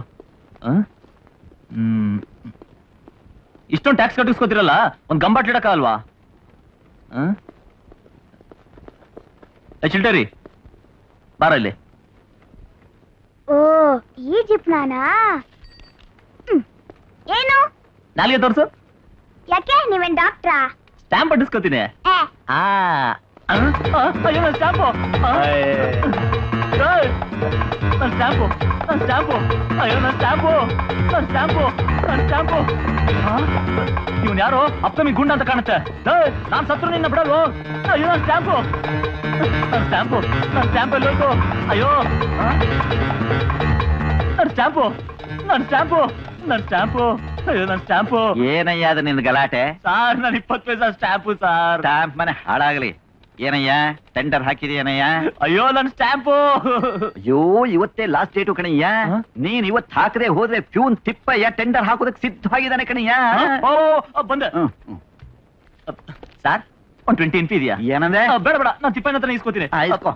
ಇಷ್ಟೊಂದು ಟ್ಯಾಕ್ಸ್ ಕಟ್ಟಿಸ್ಕೋತಿರಲ್ಲ? ಒಂದ್ ಗಂಬಾಟ್ ಇಡಕ ಅಲ್ವಾ ಚಿಲ್ಟರಿ. ಬಾರ ಇಲ್ಲಿ. ಓ ಈ ಜಿಪ್ ನಾನಾ ಹ್ಮ್. ಏನು ನಾಲ್ಗೆ ತೋರ್ಸು ಯಾಕೆ ನೀವೇನ್ ಡಾಕ್ಟ್ರಾ ಸ್ಟ್ಯಾಂಪ್ ಅಂಟಿಸ್ಕೊತೀನಿ ಏ ಆ ಆ, ಆ, ಅಯ್ಯೋ ನನ್ನ ಸ್ಟ್ಯಾಂಪು ಆ. ಏಯ್, ನನ್ನ ಸ್ಟ್ಯಾಂಪು ನನ್ನ ಸ್ಟ್ಯಾಂಪು ಅಯ್ಯೋ ನನ್ನ ಸ್ಟ್ಯಾಂಪು ಇವನ್ ಯಾರು ಅಪ್ತಮಿ ಗುಂಡ ಅಂತ ಕಾಣುತ್ತೆ ಏಯ್, ನಾನ್ ಸತ್ರು ನಿನ್ನ ಬಿಡಲ್ವೋ ಅಯ್ಯೋ ನನ್ ಸ್ಟ್ಯಾಂಪು ನನ್ ಸ್ಟ್ಯಾಂಪು ನನ್ ಸ್ಟ್ಯಾಂಪ್ ಎಲ್ಲೋಯ್ತು ಅಯ್ಯೋ ಆ? ನನ್ನ ಸ್ಟ್ಯಾಂಪು ನನ್ ಸ್ಟ್ಯಾಂಪು ನನ್ನ ಸ್ಟ್ಯಾಂಪು. ಅಯ್ಯೋ ನನ್ ಸ್ಟ್ಯಾಂಪು. ಏನಯ್ಯ ಅದು ನಿನ್ ಗಲಾಟೆ? ಸಾರ್ ನನ್ ಇಪ್ಪತ್ ಪೈಸ ಸ್ಟ್ಯಾಂಪು ಸಾರ್. ಸ್ಟಾಂಪ್ ಮನೆ ಹಾಳಾಗ್ಲಿ. ಏನಯ್ಯ? ಟೆಂಡರ್ ಹಾಕಿದೀಯನಯ್ಯ ಅಯ್ಯೋ ನನ್ ಸ್ಟ್ಯಾಂಪು. ಅಯ್ಯೋ ಇವತ್ತೇ ಲಾಸ್ಟ್ ಡೇಟು ಕಣಯ್ಯ. ಹ? ನೀನ್ ಇವತ್ ಹಾಕದೆ ಹೋದ್ರೆ ಪ್ಯೂನ್ ತಿಪ್ಪಯ್ಯ ಟೆಂಡರ್ ಹಾಕೋದಕ್ಕೆ ಸಿದ್ಧವಾಗಿದ್ದಾನೆ ಕಣಯ್ಯ. ಓ ಓ, ಬಂದೆ. ಹ್ಮ್, ಹ್ಮ್. ಸರ್ ಒಂದ್ ಟ್ವೆಂಟಿ ಪಿ ಇದೆಯಾ? ಏನಂದ್ರೆ ಬೇಡ ಬೇಡ. ನಾನು ತಿಪ್ಪನ ಹತ್ರ ಇಸ್ಕೋತೀನಿ ಆಯ್ತು.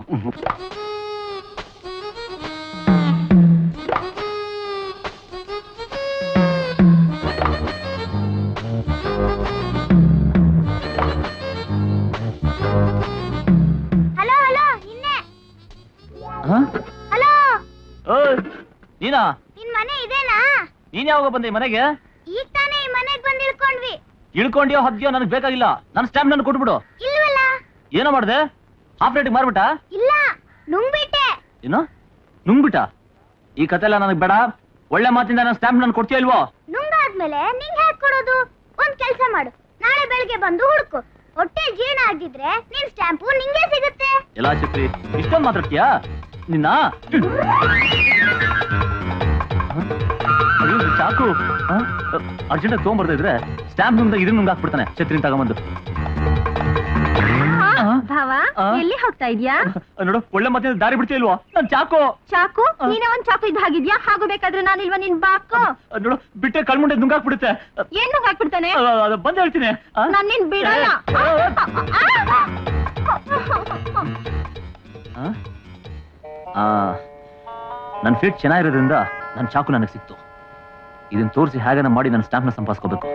ನೀನಾ ಮನೆ ಇದೇನಾ ನೀನ್ ಯಾವಾಗ ಬಂದೆ ಈ ಮನೆಗೆ? ಈಗ ತಾನೇ ಈ ಮನೆಗ್ ಬಂದ್ ಇಳ್ಕೊಂಡ್ವಿ. ಇಳ್ಕೊಂಡ್ಯೋ ಹದ್ಯೋ ನನಗೆ ಬೇಕಾಗಿಲ್ಲ. ನನ್ನ ಸ್ಟ್ಯಾಂಪ್ ನನ್ ಕೊಟ್ಬಿಡು. ಇಲ್ವಲ್ಲ? ಏನೋ ಮಾಡ್ದೆ? ಹಾಫ್ ರೇಟಿಗೆ ಮಾರ್ಬಿಟ್ಟ? ಇಲ್ಲ ನುಂಗ್ಬಿಟ್ಟೆ. ಏನು? ನುಂಗ್ಬಿಟ್ಟ? ಈ ಕತೆ ಎಲ್ಲ ನನಗೆ ಬೇಡ. ಒಳ್ಳೆ ಮಾತಿಂದ ನನ್ನ ಸ್ಟ್ಯಾಂಪ್ ನನ್ ಕೊಡ್ತೀಯ ಇಲ್ವೋ? ನುಂಗಾದ್ಮೇಲೆ ನಿಂಗ್ ಹೇಗ್ ಕೊಡೋದು? ಒಂದ್ ಕೆಲ್ಸ ಮಾಡು. ನಾಳೆ ಬೆಳಿಗ್ಗೆ ಬಂದು ಹುಡುಕು. ಹೊಟ್ಟೆ ಜೀರ್ಣ ಆಗಿದ್ರೆ ನಿನ್ ಸ್ಟ್ಯಾಂಪು ನಿಂಗೆ ಸಿಗುತ್ತೆ. ಎಲ್ಲ ಚಿತ್ರಿ ಇಷ್ಟೊಂದು ಮಾತಾಡ್ತೀಯಾ? ನಿನ್ನ? ಚಾಕು ಅರ್ಜೆಂಟ್ ತಗೊಂಡ್ಬರ್ತಾ ಇದ್ರೆ ಸ್ಟ್ಯಾಂಪ್ ನುಂಗ ಇದನ್ನ ನುಂಗ್ ಹಾಕ್ಬಿಡ್ತಾನೆ ಛತ್ರಿನ ತಗೊಂಬಂದು ಹಾ, ಭಾವ? ಎಲ್ಲಿ ಹೋಗ್ತಾ ಇದ್ಯಾ ನೋಡು ಒಳ್ಳೆ ಮತ್ತೆ ದಾರಿ ಬಿಡ್ತಾ ಇಲ್ವಾ ನನ್ ಚಾಕು ಚಾಕು ನೀನೇ ಒಂದ್ ಚಾಕು ಇದ್ ಹಾಗಿದ್ಯಾ ಹಾಗೂ ಬೇಕಾದ್ರೆ ನಾನಿಲ್ವಾ ನಿನ್ ಬಾಕು ನೋಡು ಬಿಟ್ಟೆ ಕಳ್ಮುಂಡೆ ನುಂಗಾಕ್ಬಿಡುತ್ತೆ ಏನ್ ಹಾಕ್ಬಿಡ್ತಾನೆ ಬಂದ ಹೇಳ್ತೀನಿ? ನಾನ್ ನಿನ್ ಬಿಡಲ್ಲ ನನ್ ಫಿಟ್ ಚೆನ್ನಾಗಿರೋದ್ರಿಂದ ನನ್ ಚಾಕು ನನಗೆ ಸಿಕ್ತು ಇದನ್ನ ತೋರಿಸಿ ಹಾಗೆ ಮಾಡಿ ನನ್ನ ಸ್ಟಾಂಪ್ನ ಸಂಪಾದಿಸ್ಕೋಬೇಕು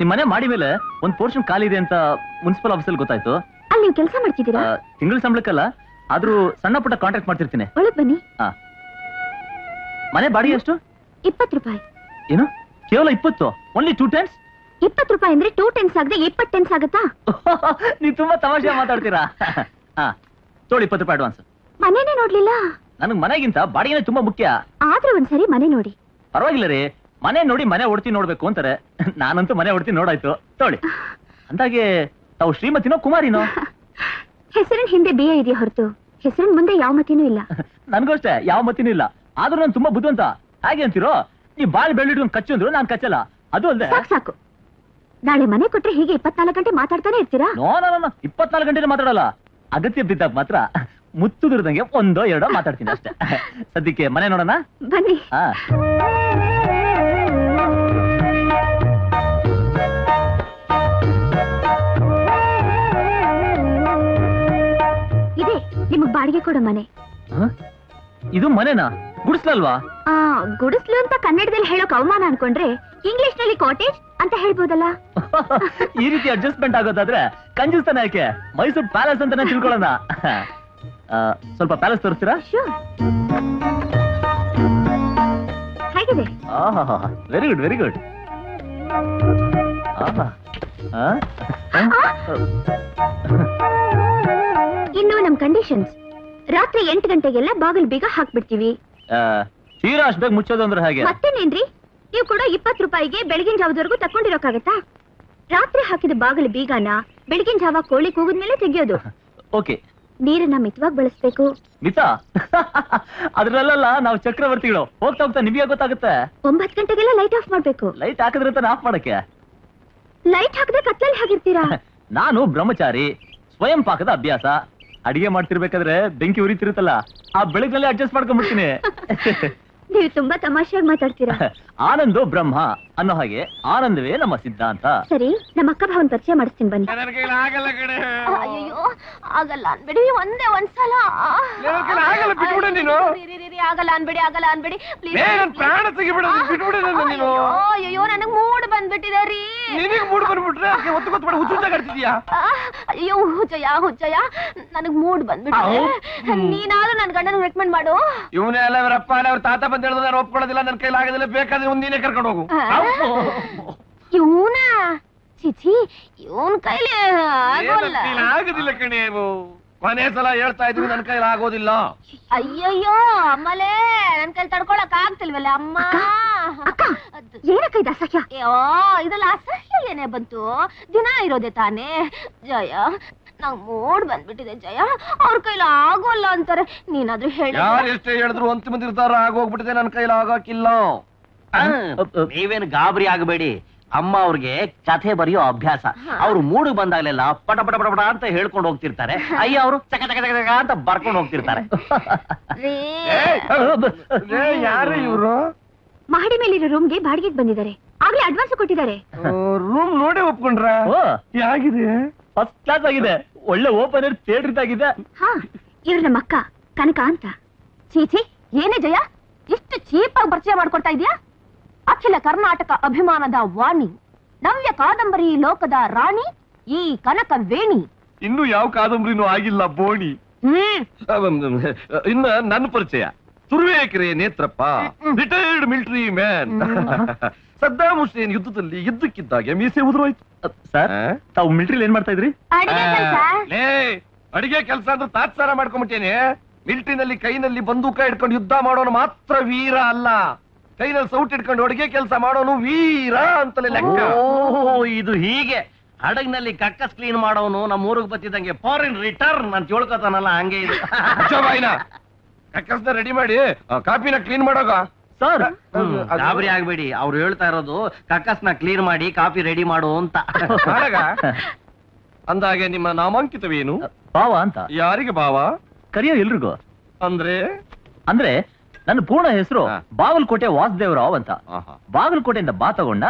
ನಿಮ್ ಮನೆ ಮಾಡಿ ಮೇಲೆ ಒಂದ್ ಪೋರ್ಷನ್ ಖಾಲಿ ಇದೆ ಅಂತ ಮುನ್ಸಿಪಲ್ ಆಫೀಸಲ್ಲಿ ಗೊತ್ತಾಯ್ತು. ಅಲ್ಲಿ ನೀವು ಕೆಲಸ ಮಾಡ್ತಿದ್ದೀರಾ? ತಿಂಗಳ ಸಂಬಳಕ್ಕಲ್ಲ ಆದ್ರೂ ಸಣ್ಣ ಪುಟ್ಟ ಕಾಂಟ್ರಾಕ್ಟ್ ಮಾಡ್ತಿರ್ತೀನಿ. ಒಳಗ್ ಬನ್ನಿ. ಆ. ಮನೆ ಬಾಡಿಗೆ ಎಷ್ಟು? ಇಪ್ಪತ್ತು ರೂಪಾಯಿ. ಏನು? ಕೇವಲ ಇಪ್ಪತ್ತು? ಓನ್ಲಿ ಟೂ ಟೆನ್ಸ್ ಇಪ್ಪತ್ತು ರೂಪಾಯಿ ಅಂದ್ರೆ ಟೂ ಟೆನ್ಸ್ ಆಗದೆ ಇಪ್ಪತ್ತು ಟೆನ್ಸ್ ಆಗತ್ತಾ? [laughs] ನೀವು ತುಂಬಾ ತಮಾಷೆ ಮಾತಾಡ್ತೀರಾ? ಹಾ ತೋಳಿ ಇಪ್ಪತ್ತು ರೂಪಾಯಿ ಅಡ್ವಾನ್ಸ್ ಮನೇನೆ ನೋಡ್ಲಿಲ್ಲ? ನನಗ್ ಮನೆಗಿಂತ ಬಾಡಿಗೆನೇ ತುಂಬಾ ಮುಖ್ಯ. ಆದ್ರೆ ಒಂದ್ಸರಿ ಮನೆ ನೋಡಿ. ಪರವಾಗಿಲ್ಲ ರೀ. ಮನೆ ನೋಡಿ ಮನೆ ಹೊಡ್ತಿ ನೋಡ್ಬೇಕು ಅಂತಾರೆ. ನಾನಂತೂ ಮನೆ ಹೊಡ್ತಿ ನೋಡಾಯ್ತು. ತೋಳಿ ಅಂದಾಗೆ ತಾವು ಶ್ರೀಮತಿನೋ ಕುಮಾರಿನೋ? [laughs] ಹೆಸರಿನ ಹಿಂದೆ ಬಿ ಇದೆಯಾ ಹೊರತು? ಹೆಸರಿನ ಮುಂದೆ ಯಾವ ಮತಿನೂ ಇಲ್ಲ. [laughs] ನನ್ಗೂ ಅಷ್ಟೇ ಯಾವ ಮತಿನೂ ಇಲ್ಲ. ಆದ್ರೂ ನಾನು ತುಂಬಾ ಬುದ್ಧಿವಂತ. ಹಾಗೆ ಅಂತೀರೋ? ಈ ಬಾಳ್ ಬೆಳ್ಳಿಟ್ಕೊಂಡು ಕಚ್ಚು ಅಂದ್ರು ನಾನು ಕಚ್ಚಲ್ಲ. ಅದು ಅಲ್ಲದೆ ಸಾಕು ಸಾಕು. ನಾಳೆ ಮನೆ ಕೊಟ್ರೆ ಹೀಗೆ ಇಪ್ಪತ್ನಾಲ್ಕು ಗಂಟೆ ಮಾತಾಡ್ತಾನೆ ಇರ್ತೀರಾ? ನೋ ನೋ ನೋ ಇಪ್ಪತ್ನಾಲ್ಕು ಗಂಟೆ ಮಾತಾಡಲ್ಲ. ಅಗತ್ಯ ಬಿದ್ದಾಗ ಮಾತ್ರ ಮುತ್ತುದಿರ್ದಂಗೆ ಒಂದೋ ಎರಡೋ ಮಾತಾಡ್ತೀನಿ ಅಷ್ಟೇ. [laughs] ಸದ್ಯಕ್ಕೆ ಮನೆ ನೋಡೋಣ? ಬನ್ನಿ. ಬಾಡಿಗೆ ಕೊಡೋ ಮನೆ? ಇದು ಮನೆನಾ? ಗುಡಿಸ್ಲಲ್ವಾ? ಆ ಗುಡಿಸ್ಲು ಅಂತ ಕನ್ನಡದಲ್ಲಿ ಹೇಳೋಕ್ ಅವಮಾನ ಅನ್ಕೊಂಡ್ರೆ ಇಂಗ್ಲಿಷ್ನಲ್ಲಿ ಕಾಟೇಜ್ ಅಂತ ಹೇಳ್ಬೋದಲ್ಲ? [laughs] ಈ ರೀತಿ ಅಡ್ಜಸ್ಟ್ಮೆಂಟ್ ಆಗೋದಾದ್ರೆ ಕಂಜೂಸ್ತಾನೆ ಯಾಕೆ? ಮೈಸೂರು ಪ್ಯಾಲೇಸ್ ಅಂತಾನೆ ತಿಳ್ಕೊಳ್ಳೋಣ. ಆ, ಸ್ವಲ್ಪ ಪ್ಯಾಲೇಸ್ ತೋರಿಸ್ತೀರಾ. ಹೇಗಿದೆ? ವೆರಿ ಗುಡ್ ವೆರಿ ಗುಡ್ ಇನ್ನು ನಮ್ ಕಂಡೀಷನ್ಸ್ ರಾತ್ರಿ ಎಂಟು ಗಂಟೆಗೆಲ್ಲ ಬಾಗಿಲು ಬೀಗ ಹಾಕ್ಬಿಡ್ತೀವಿ. ತೀರಾ ಅಷ್ಟು ಬೇಗ ಮುಚ್ಚೋದು ಅಂದ್ರೆ ಹಾಗೆ ಮತ್ತೇನೇನ್ರಿ ನೀವು ಕೂಡ ಇಪ್ಪತ್ತು ರೂಪಾಯಿಗೆ ಬೆಳಗಿನ ಜಾವದವರೆಗೂ ತಕೊಂಡಿರೋಕ್ಕಾಗತ್ತಾ ರಾತ್ರಿ ಹಾಕಿದ ಬಾಗಿಲು ಬೀಗನ ಬೆಳಗಿನ ಜಾವ ಕೋಳಿ ಕೂಗಿದ್ಮೇಲೆ ತೆಗಿಯೋದು. ಓಕೆ. ನೀರನ್ನ ಮಿತವಾಗಿ ಬಳಸ್ಬೇಕು. ಮಿತಾ? [laughs] ಅದ್ರಲ್ಲ ನಾವು ಚಕ್ರವರ್ತಿಗಳು. ಹೋಗ್ತಾ ಹೋಗ್ತಾ ನಿಮಗೆ ಗೊತ್ತಾಗುತ್ತೆ. ಒಂಬತ್ತು ಗಂಟೆಗೆಲ್ಲ ಲೈಟ್ ಆಫ್ ಮಾಡ್ಬೇಕು. ಲೈಟ್ ಹಾಕಿದ್ರೆ ತಾನೆ ಆಫ್ ಮಾಡಕ್ಕೆ? ಲೈಟ್ ಹಾಕದೆ ಕತ್ತಲಲ್ಲಿ ಹಾಕಿರ್ತೀರಾ [laughs] ನಾನು ಬ್ರಹ್ಮಚಾರಿ ಸ್ವಯಂ ಪಾಕದ ಅಭ್ಯಾಸ. ಅಡಿಗೆ ಮಾಡ್ತಿರ್ಬೇಕಾದ್ರೆ ಬೆಂಕಿ ಉರಿತಿರುತ್ತಲ್ಲ ಆ ಬೆಳಗ್ನಲ್ಲಿ ಅಡ್ಜಸ್ಟ್ ಮಾಡ್ಕೊಂಡ್ಬಿಡ್ತೀನಿ. [laughs] ನೀವು ತುಂಬಾ ತಮಾಷೆಯಾಗಿ ಮಾತಾಡ್ತೀರಾ? [laughs] ಆನಂದೋ ಬ್ರಹ್ಮ ಅನ್ನೋ ಹಾಗೆ ಆನಂದವೇ ನಮ್ಮ ಸಿದ್ಧಾಂತ. ಸರಿ ನಮ್ಮ ಅಕ್ಕ ಭಾವನ್ ಪರಿಚಯ ಮಾಡಿಸ್ತೀನಿ ಬನ್ನಿ. ನನ್ನ ಕೈಲಿ ಆಗಲ್ಲ ಕಣೆ. ಅಯ್ಯೋ ಆಗಲ್ಲ ಅನ್ಬಿಡಿ ಒಂದೇ ಒಂದ್ಸಲ. ನನ್ನ ಕೈಲಿ ಆಗಲ್ಲ ಬಿಟ್ಬಿಡು ನೀನು. ರೀ, ರೀ, ರೀ, ರೀ, ಆಗಲ್ಲ ಅನ್ಬಿಡಿ ಆಗಲ್ಲ ಅನ್ಬಿಡಿ. ಪ್ಲೀಸ್ ನನ್ ಪ್ರಾಣ ತೆಗಿಬಿಡು ಬಿಟ್ಬಿಡು ನನ್ನ ನೀನು. ಅಯ್ಯೋ ನನಗ್ ಮೂಡ್ ಬಂದ್ಬಿಟ್ಟಿದೆ ರೀ. ನಿನಗೆ ಮೂಡ್ ಬಂದ್ಬಿಟ್ರೆ ಅದಕ್ಕೆ ಒತ್ತು ಗೊತ್ತು ಹುಚ್ಚುಚ್ಚ ಕಟ್ತಿದ್ಯಾ ಆ, ಅಯ್ಯೋ ಹುಚ್ಚಯ್ಯ ಹುಚ್ಚಯ್ಯ ನನಗ್ ಮೂಡ್ ಬಂದ್ಬಿಟ್ಟಿದೆ. ನೀನಾದ್ರೂ ನನ್ ಗಂಡನ ರೆಕಮೆಂಡ್ ಮಾಡು. ಇವನೇ ಅಲ್ಲ ಅವರಪ್ಪ ಅಲ್ಲ ಅವ್ರ ತಾತ ಬಂದ ಹೇಳಿದ್ರೆ ನಾನು ಒಪ್ಕೊಳ್ಳೋದಿಲ್ಲ ನನ್ನ ಕೈಲಿ ಆಗೋದಿಲ್ಲ ಬೇಕಾದ್ರೆ ಒಂದ್ ನೀನೇ ಕರ್ಕೊಂಡು ಹೋಗು. ಇವನ? ಚಿಚಿ ಇವನ್ ಕೈಲಿ ಆಗೋದಿಲ್ಲ ಕಣೆ ಕೊನೆ ಸಲ ಹೇಳ್ತಾ ಇದೀವಿ ನನ್ ಕೈಲಿ ಆಗೋದಿಲ್ಲ. ಅಯ್ಯಯ್ಯೋ ಅಮ್ಮಲೇ ನನ್ ಕೈಲಿ ತಡ್ಕೊಳಕ್ ಆಗ್ತಿಲ್ವಲ್ಲ ಅಮ್ಮ? ಏನಕ್ಕ ಇದು ಅಸಹ್ಯ? ಅಯ್ಯೋ ಇದೆಲ್ಲ ಅಸಹ್ಯ ಏನೇ ಬಂತು? ದಿನ ಇರೋದೆ ತಾನೇ? ಜಯ ನಂಗ್ ಮೂಡ್ ಬಂದ್ಬಿಟ್ಟಿದೆ ಜಯ. ಅವ್ರ ಕೈಲಿ ಆಗೋಲ್ಲ ಅಂತಾರೆ. ನೀನಾದ್ರೂ ಹೇಳ. ಯಾರು ಎಷ್ಟೇ ಹೇಳಿದ್ರು ಅಂತಿಮ ನಿರ್ಧಾರ ಆಗೋಗ್ಬಿಟ್ಟಿದೆ ನನ್ ಕೈಲಿ ಆಗೋಕಿಲ್ಲ. ನೀವೇನು ಗಾಬರಿ ಆಗಬೇಡಿ. ಅಮ್ಮ ಅವ್ರಿಗೆ ಕಥೆ ಬರೆಯೋ ಅಭ್ಯಾಸ. ಅವ್ರು ಮೂಡು ಬಂದಾಗಲೆಲ್ಲ ಪಟ ಪಟ ಪಟ ಪಟ ಅಂತ ಹೇಳ್ಕೊಂಡು ಹೋಗ್ತಿರ್ತಾರೆ. ಅಯ್ಯ ಅವರು ಚಕ ಚಕ ಚಕ ಚಕ ಅಂತ ಬರ್ಕೊಂಡು ಹೋಗ್ತಿರ್ತಾರೆ. ಯಾರು ಇವ್ರು? ಮಹಡಿ ಮೇಲಿರೋ ರೂಮ್ಗೆ ಬಾಡಿಗೆಗೆ ಬಂದಿದ್ದಾರೆ. ಆಗ್ಲೇ ಅಡ್ವಾನ್ಸ್ ಕೊಟ್ಟಿದ್ದಾರೆ. ರೂಮ್ ನೋಡಿ ಒಪ್ಕೊಂಡ್ರ? ಓ. ಹೇಗಿದೆ ಫಸ್ಟ್ ಕ್ಲಾಸ್ ಆಗಿದೆ. ಒಳ್ಳೆ ಓಪನ್ ಏರ್ ಥಿಯೇಟರ್ ಆಗಿದೆ ಹಾ ಇವ್ರ ನಮ್ಮ ಅಕ್ಕ ಕನಕ ಅಂತ. ಚೀಚಿ ಏನೇ ಜಯ? ಇಷ್ಟು ಚೀಪ್ ಆಗಿ ಪರಿಚಯ ಮಾಡ್ಕೊಡ್ತಾ ಇದೀಯಾ ಅಖಿಲ ಕರ್ನಾಟಕ ಅಭಿಮಾನದ ವಾಣಿ ನವ್ಯ ಕಾದಂಬರಿ ಲೋಕದ ರಾಣಿ ಈ ಕನಕ ವೇಣಿ. ಇನ್ನು ಯಾವ ಕಾದಂಬರಿನೂ ಆಗಿಲ್ಲ ಬೋಣಿ. ಹ್ಮ್. ಇನ್ನ ನನ್ನ ಪರಿಚಯ. Turuvekere Netrappa retired military man Saddam Hussein ಯುದ್ಧದಲ್ಲಿ ಯುದ್ಧಕ್ಕಿದ್ದಾಗೆ ಮೀಸೆ ಉದುರೋಯ್ತು. ಸರ್ ತಾವು ಮಿಲಿಟರಿ ಏನ್ ಮಾಡ್ತಾ ಇದ್ರಿ? ಅಡಿಗೆ ಕೆಲ್ಸ? ಲೇ ಅಡಿಗೆ ಕೆಲಸ ಅಂದ್ರೆ ತಾತ್ಸಾರ ಮಾಡ್ಕೊಂಬಿಟ್ಟೇನೆ. ಮಿಲಿಟರಿನಲ್ಲಿ ಕೈನಲ್ಲಿ ಬಂದೂಕ ಇಟ್ಕೊಂಡು ಯುದ್ಧ ಮಾಡೋನು ಮಾತ್ರ ವೀರ ಅಲ್ಲ. ಕೈನಲ್ಲಿ ಸೌಟ್ ಇಟ್ಕೊಂಡು ಹೊಡಿಗೆ ಕೆಲಸ ಮಾಡೋನು ವೀರ ಅಂತಲೇ ಲೆಕ್ಕ. ಇದು ಹೀಗೆ. ಹಡಗಿನಲ್ಲಿ ಕಕ್ಕಸ್ ಕ್ಲೀನ್ ಮಾಡೋನು ನಮ್ಮ ಊರಿಗೆ ಬತ್ತಿದಂಗೆ ಫಾರಿನ್ ರಿಟರ್ನ್ ಅಂತ ಹೇಳ್ಕೊತಾನಲ್ಲ ಹಂಗೆ ಇದು. ಕಕ್ಕಸ್ನ ರೆಡಿ ಮಾಡಿ ಆ, ಕಾಪಿನ ಕ್ಲೀನ್ ಮಾಡೋಗ ಸರ್ ಗಾಬರಿ ಆಗ್ಬೇಡಿ. ಅವ್ರು ಹೇಳ್ತಾ ಇರೋದು ಕಕ್ಕಸ್ನ ಕ್ಲೀನ್ ಮಾಡಿ ಕಾಫಿ ರೆಡಿ ಮಾಡು ಅಂತ. ಮಾಡಗ ಅಂದಾಗೆ ನಿಮ್ಮ ನಾಮಾಂಕಿತವೇನು? ಭಾವ ಅಂತ. ಯಾರಿಗೆ ಭಾವ? ಕರೆಯೋ ಎಲ್ರಿಗೂ. ಅಂದ್ರೆ? ಅಂದ್ರೆ ನನ್ನ ಪೂರ್ಣ ಹೆಸರು. ಬಾಗಲಕೋಟೆ ವಾಸುದೇವರಾವ್ ಅಂತ. ಆಹಾ. ಬಾಗಲಕೋಟೆಯಿಂದ ಬಾ ತಗೊಂಡ.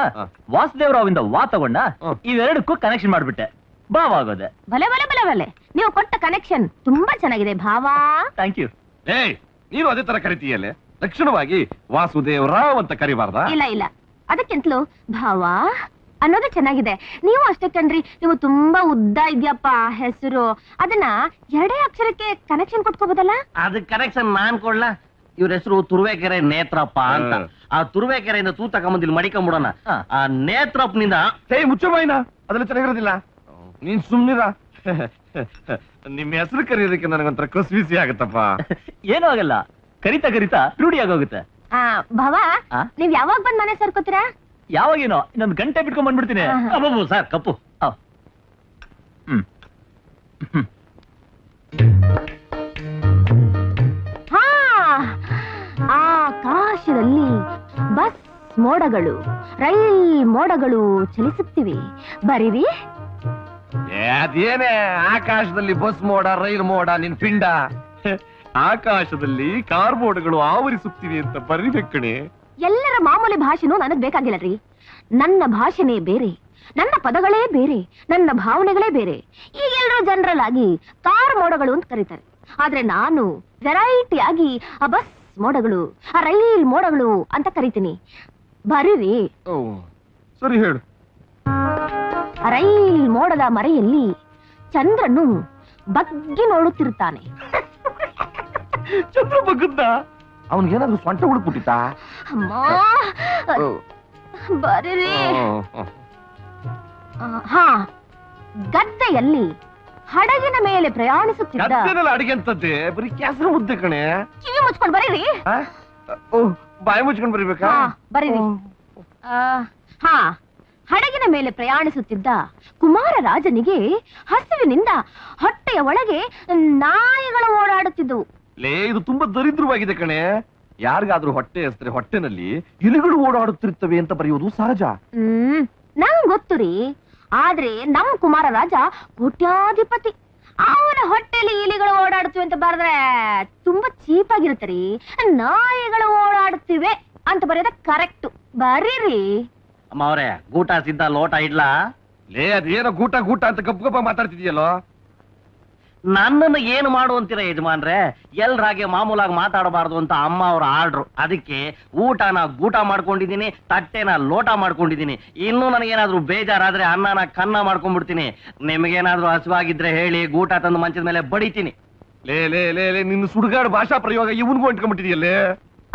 ವಾಸುದೇವರಾವ್ ಇಂದ ವಾ ತಗೊಂಡ ಇವೆರಡಕ್ಕೂ ಕನೆಕ್ಷನ್ ಮಾಡ್ಬಿಟ್ಟೆ. ಭಾವಾಗೋದೆ ಭಲೆ ಬಲೆ ಬಲೆ ಬಲೆ ಬಲೆ ನೀವು ಕೊಟ್ಟ ಕನೆಕ್ಷನ್ ತುಂಬಾ ಚೆನ್ನಾಗಿದೆ ಭಾವಾ. ಥ್ಯಾಂಕ್ ಯು ಏಯ್ ನೀನು ಅದೇ ತರ ಕರಿತೀಯಲ್ಲ? ಲಕ್ಷಣವಾಗಿ ವಾಸುದೇವರಾವ್ ಅಂತ ಕರಿಬಾರ್ದ? ಇಲ್ಲ ಇಲ್ಲ. ಅದಕ್ಕಿಂತಲೂ ಭಾವ ಅನ್ನೋದು ಚೆನ್ನಾಗಿದೆ. ನೀವು ಅಷ್ಟೇ ಕಣ್ರಿ ನೀವು ತುಂಬಾ ಉದ್ದ ಇದ್ಯಪ್ಪ ಹೆಸರು. ಅದನ್ನ ಎರಡೇ ಅಕ್ಷರಕ್ಕೆ ಕನೆಕ್ಷನ್ ಕೊಟ್ಕೋಬೋದಲ್ಲ? ಅದಕ್ಕೆ ಕನೆಕ್ಷನ್ ನಾನ್ ಕೊಡ್ಲ ಇವ್ರ ಹೆಸರು ತುರುವೇಕೆರೆ ನೇತ್ರಪ್ಪ ಅಂತ. ಆ ತುರುವೇಕೆರೆಯಿಂದ ತೂ ತಗೊಂಬಂದಿಲ್ಲಿ ಮಡಿಕೊಂಬಿಡೋಣ ಹಾ. ಆ ನೇತ್ರಪ್ಪನಿಂದ ಏಯ್ ಮುಚ್ಚು ಬಾಯ್ನ ಅದೆಲ್ಲ ಚೆನ್ನಾಗಿರೋದಿಲ್ಲ. ನೀನ್ ಸುಮ್ನಿರ. ನಿಮ್ಮ ಹೆಸರು ಕರೆಯೋದಕ್ಕೆ ನನಗೊಂಥರ ಕಸ್ಬಿಸಿ ಆಗತ್ತಪ್ಪ. ಏನೂ ಆಗಲ್ಲ. ಕರಿತಾ ಕರಿತಾ ರೂಢಿ ಆಗೋಗುತ್ತೆ. ಆ ಭಾವ ಆ? ನೀವ್ ಯಾವಾಗ ಬಂದ್ ಮನೆ ಸೇರ್ಕೋತೀರಾ? ಯಾವಾಗೇನೋ ಇನ್ನೊಂದು ಗಂಟೆ ಬಿಟ್ಕೊಂಡ್ ಬಂದ್ಬಿಡ್ತೀನಿ. ಅಬ್ಬಬ್ಬು ಸರ್ ಕಪ್ಪು. ಹ್ಮ್. ಆಕಾಶದಲ್ಲಿ ಬಸ್ ಮೋಡಗಳು ರೈಲ್ ಮೋಡಗಳು ಚಲಿಸುತ್ತಿವೆ. ಬರೀರಿ? ಏ, ಅದೇನೇ? ಆಕಾಶದಲ್ಲಿ ಬಸ್ ಮೋಡ ರೈಲ್ ಮೋಡ ನಿನ್ ಪಿಂಡ. ಆಕಾಶದಲ್ಲಿ ಕಾರ್ ಮೋಡಗಳು ಆವರಿಸುತ್ತಿವೆ ಅಂತ ಬರಿಬೇಕು ಕಣೆ. ಎಲ್ಲರ ಮಾಮೂಲಿ ಭಾಷೆನೂ ನನಗ್ ಬೇಕಾಗಿಲ್ಲ ರೀ ನನ್ನ ಭಾಷೆನೇ ಬೇರೆ ನನ್ನ ಪದಗಳೇ ಬೇರೆ ನನ್ನ ಭಾವನೆಗಳೇ ಬೇರೆ. ಈಗೆಲ್ಲರೂ ಜನರಲ್ ಆಗಿ ಕಾರ್ ಮೋಡಗಳು ಅಂತ ಕರೀತಾರೆ. ಆದ್ರೆ ನಾನು ವೆರೈಟಿ ಆಗಿ ಆ ಬಸ್ ಮೋಡಗಳು. ಆ ರೈಲ್ ಮೋಡಗಳು ಅಂತ ಕರಿತೀನಿ. ಬರೀರಿ. ಓ ಸರಿ ಹೇಳು. ರೈಲ್ ಮೋಡದ ಮರೆಯಲ್ಲಿ ಚಂದ್ರನು ಬಗ್ಗಿ ನೋಡುತ್ತಿರುತ್ತಾನೆ. ಚಂದ್ರ ಬಗ್ಗದ್ದ ಅವನಿಗೇನಾದ್ರೂ ಸೊಂಟ ಉಳ್ಬಿಟ್ಟಿತಾ ಅಮ್ಮ! ಬರೀರಿ. ಹಾ ಗದ್ದೆಯಲ್ಲಿ ಹಡಗಿನ ಮೇಲೆ ಪ್ರಯಾಣಿಸುತ್ತಿದ್ದ ಗದ್ದೆನಲ್ಲಿ ಅಡಿಗೆ ಅಂತದ್ದೆ ಬರೀ ಕೆಸರು ಮುದ್ದೆ ಕಣೆ. ಕಿವಿ ಮುಚ್ಕೊಂಡು ಬರೀರಿ. ಆ? ಓ ಬಾಯಿ ಮುಚ್ಕೊಂಡ್ ಬರಿಬೇಕಾ? ಹಾ ಬರೀರಿ. ಆ, ಹಾ ಹಡಗಿನ ಮೇಲೆ ಪ್ರಯಾಣಿಸುತ್ತಿದ್ದ ಕುಮಾರ ರಾಜನಿಗೆ ಹಸಿವಿನಿಂದ ಹೊಟ್ಟೆಯ ಒಳಗೆ ನಾಯಿಗಳು ಓಡಾಡುತ್ತಿದ್ದವು ಲೇ ಇದು ತುಂಬಾ ದರಿದ್ರವಾಗಿದೆ ಕಣೆ. ಯಾರಿಗಾದ್ರೂ ಹೊಟ್ಟೆ ಹೆಸರೆ ಹೊಟ್ಟೆನಲ್ಲಿ ಇಲಿಗಳು ಓಡಾಡುತ್ತಿರ್ತವೆ ಅಂತ ಬರೆಯುವುದು ಸಹಜ. ಹ್ಮ್ ನಂಗ್ ಗೊತ್ತು ರೀ. ಆದ್ರೆ ನಮ್ ಕುಮಾರ ರಾಜ ಕೋಟ್ಯಾಧಿಪತಿ. ಅವನ ಹೊಟ್ಟೆಲಿ ಇಲಿಗಳು ಓಡಾಡ್ತಿವೆ ಅಂತ ಬರೆದ್ರೆ ತುಂಬಾ ಚೀಪ್ ಆಗಿರುತ್ತೆ ರೀ ನಾಯಿಗಳು ಓಡಾಡ್ತಿವೆ ಅಂತ ಬರೆಯೋದ ಕರೆಕ್ಟ್ ಬರೀರಿ. ಅಮ್ಮ ಅವ್ರೆ ಗೂಟ ಸಿದ್ಧ ಲೋಟ ಇಡ್ಲಾ? ಲೇ ಅದೇನೋ ಗೂಟ ಗೂಟ ಅಂತ ಗಪ್ ಗಪ್ಪ ಮಾತಾಡ್ತಿದ್ಯಲ್ಲೋ? ನನ್ನನ್ನು ಏನು ಮಾಡು ಅಂತೀರ ಯಜಮಾನ್ರೆ? ಎಲ್ರಾಗೆ ಮಾಮೂಲಾಗಿ ಮಾತಾಡಬಾರ್ದು ಅಂತ ಅಮ್ಮ ಅವ್ರ ಆರ್ಡ್ರು ಅದಕ್ಕೆ ಊಟನ ಗೂಟ ಮಾಡ್ಕೊಂಡಿದ್ದೀನಿ ತಟ್ಟೆನ ಲೋಟ ಮಾಡ್ಕೊಂಡಿದ್ದೀನಿ. ಇನ್ನೂ ನನಗೇನಾದ್ರೂ ಬೇಜಾರಾದ್ರೆ ಅನ್ನನ ಕನ್ನ ಮಾಡ್ಕೊಂಡ್ಬಿಡ್ತೀನಿ ನಿಮಗೇನಾದ್ರೂ ಹಸಿವಾಗಿದ್ರೆ ಹೇಳಿ ಗೂಟ ತಂದು ಮಂಚದ ಮೇಲೆ ಬಡಿತೀನಿ. ಲೇ ಲೇ ಲೇ ಲೇ ನಿನ್ನ ಸುಡುಗಾಡು ಭಾಷಾ ಪ್ರಯೋಗ ಇವನ್ಗೂ ಅಂಟ್ಕೊಂಡ್ಬಿಟ್ಟಿದ್ಯಲ್ಲೇ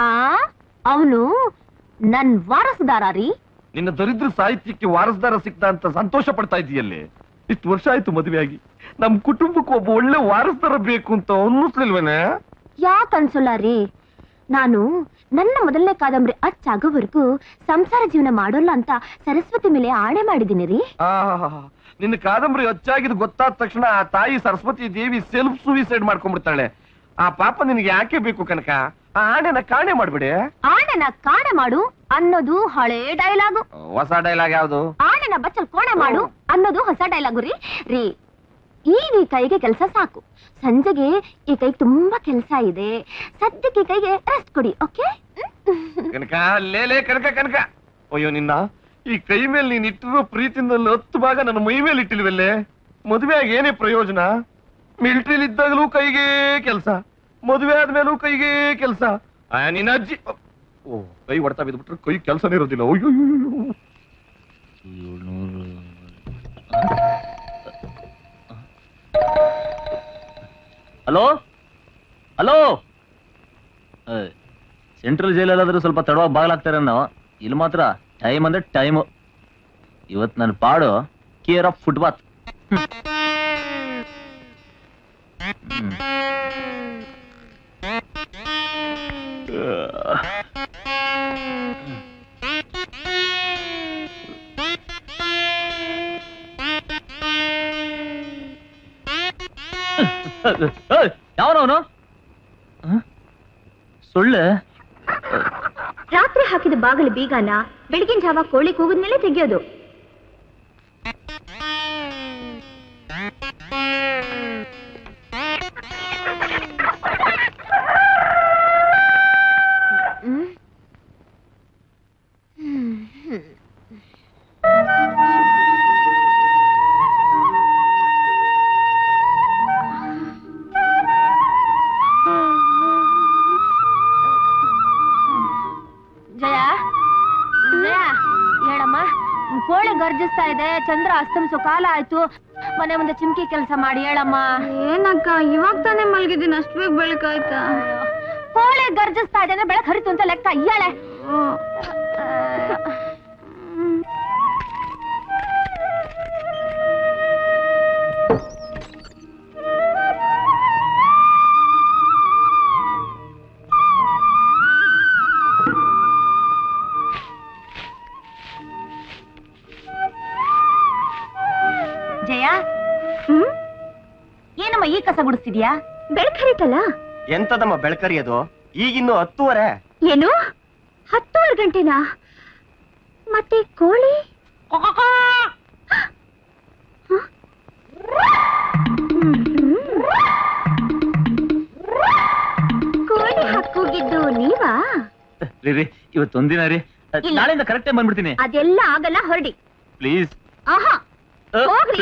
ಆ ಅವನು ನನ್ ವಾರಸುದಾರ ರೀ. ನಿನ್ನ ದರಿದ್ರ ಸಾಹಿತ್ಯಕ್ಕೆ ವಾರಸದಾರ ಸಿಕ್ತ ಅಂತ ಸಂತೋಷ ಪಡ್ತಾ ಇದೆಯಲ್ಲೇ ಇಷ್ಟು ವರ್ಷ ಆಯ್ತು ಮದುವೆ ಆಗಿ. ನಮ್ ಕುಟುಂಬಕ್ಕೆ ಒಬ್ಬ ಒಳ್ಳೆ ವಾರಸ್ತರ ಬೇಕು ಅಂತ ಅನ್ನಿಸ್ಲಿಲ್ವೇನೆ? ಯಾಕ ಅನ್ಸಲ್ಲ ರೀ? ನಾನು ನನ್ನ ಮೊದಲನೇ ಕಾದಂಬರಿ ಅಚ್ಚಾಗೋವರೆಗೂ ಸಂಸಾರ ಜೀವನ ಮಾಡೋಲ್ಲ ಅಂತ ಸರಸ್ವತಿ ಮೇಲೆ ಆಣೆ ಮಾಡಿದ್ದೀನಿ ರೀ. ಆಹಾಹಾಹಾ. ನಿನ್ನ ಕಾದಂಬರಿ ಅಚ್ಚಾಗಿದ್ ಗೊತ್ತಾದ ತಕ್ಷಣ ಆ ತಾಯಿ ಸರಸ್ವತಿ ದೇವಿ ಸೆಲ್ಫ್ ಸೂಯಿಸೈಡ್ ಮಾಡ್ಕೊಂಡ್ಬಿಡ್ತಾಳೆ. ಆ ಪಾಪ ನಿನಗೆ ಯಾಕೆ ಬೇಕು ಕನಕ? ಆ ಆಣೆನ ಕಾಣೆ ಮಾಡ್ಬಿಡಿ. ಆಣನ ಕಾಣೆ ಮಾಡು ಅನ್ನೋದು ಹಳೆ ಡೈಲಾಗು. ಹೊಸ ಡೈಲಾಗ್ ಯಾವ್ದು? ಆಣನ ಬಚ್ಚಲ್ ಕೋಣೆ ಮಾಡು ಅನ್ನೋದು ಹೊಸ ಡೈಲಾಗು ರೀ. ರೀ ಈಗ ಈ ಕೈಗೆ ಕೆಲಸ ಸಾಕು. ಸಂಜೆಗೆ ಈ ಕೈ ತುಂಬಾ ಕೆಲಸ ಇದೆ. ಸದ್ಯಕ್ಕೆ ಈ ಕೈಗೆ ರೆಸ್ಟ್ ಕೊಡಿ ಓಕೆ ಕನಕ ಲೇಲೆ ಕನಕ ಕನಕ. ಅಯ್ಯೋ ನಿನ್ನ ಈ ಕೈ ಮೇಲೆ ನೀನ್ ಇಟ್ಟಿರೋ ಪ್ರೀತಿನಲ್ಲಿ ಹತ್ತು ಭಾಗ ನನ್ನ ಮೈ ಮೇಲೆ ಇಟ್ಟಿಲ್ವಲ್ಲೇ? ಮದುವೆ ಆಗಿ ಏನೇ ಪ್ರಯೋಜನ? ಮಿಲಿಟರಿಲಿ ಇದ್ದಾಗಲೂ ಕೈಗೆ ಕೆಲಸ, ಮದುವೆ ಆದ್ಮೇಲೂ ಕೈಗೆ ಕೆಲಸ. ನಿನ್ನ ಅಜ್ಜಿ ಓ, ಕೈ ಹೊಡ್ತಾ ಬಿದ್ಬಿಟ್ರೆ ಕೈ ಕೆಲಸನೇ ಇರೋದಿಲ್ಲ. ಅಯ್ಯೋ ಹಲೋ? ಹಲೋ? ಸೆಂಟ್ರಲ್ ಜೈಲಲ್ಲಾದ್ರೂ ಸ್ವಲ್ಪ ತಡವಾಗಿ ಬಾಗ್ಲಾಗ್ತಾರೆ ನಾವು ಇಲ್ಲಿ ಮಾತ್ರ ಟೈಮ್ ಅಂದ್ರೆ ಟೈಮು ಇವತ್ತು ನನ್ನ ಪಾಡು ಕೇರ್ ಆಫ್ ಫುಟ್ಬಾತ್ ಯಾವನವನು? ಸುಳ್ಳು. ರಾತ್ರಿ ಹಾಕಿದ ಬಾಗಿಲು ಬೀಗನ ಬೆಳಗಿನ ಜಾವ ಕೋಳಿ ಕೂಗಿದ್ಮೇಲೆ ತೆಗಿಯೋದು. ಆಯ್ತು ಮನೆ ಮುಂದೆ ಚಿಮ್ಕಿ ಕೆಲಸ ಮಾಡಿ ಹೇಳಮ್ಮ. ಏನಕ್ಕ ಇವಾಗ ತಾನೇ ಮಲಗಿದ್ದೀನ ಅಷ್ಟು ಬೇಗ ಬೆಳಕಾಯ್ತಾ? ಕೋಳಿ ಗರ್ಜಿಸ್ತಾ ಇದೆ ಬೆಳಕ್ ಹರಿತು ಅಂತ ಲೆಕ್ಕ ಹೇಳೆ ಈ ಬೆಳಕರಿತಲ್ಲ? ಎಂತದಮ್ಮ ಬೆಳಕರಿಯೋದು ಈಗಿನ್ನು ಹತ್ತುವರೆ. ಏನು? ಹತ್ತುವರೆ ಗಂಟೆನಾ? ಮತ್ತೆ ಕೋಳಿ? ಹ? ಕೋಳಿ ಹಾಕೋಗಿದ್ದು ನೀವಾ? ರೀ ರೀ ಇವತ್ತೊಂದಿನ ರೀ. ಇಲ್ಲ. ನಾಳೆಯಿಂದ ಕರೆಕ್ಟ್ ಟೈಮ್ ಬಂದ್ಬಿಡ್ತೀನಿ. ಅದೆಲ್ಲ ಆಗಲ್ಲ ಹೊರಡಿ. ಪ್ಲೀಸ್ ಆಹಾ. ಹೋಗ್ರಿ.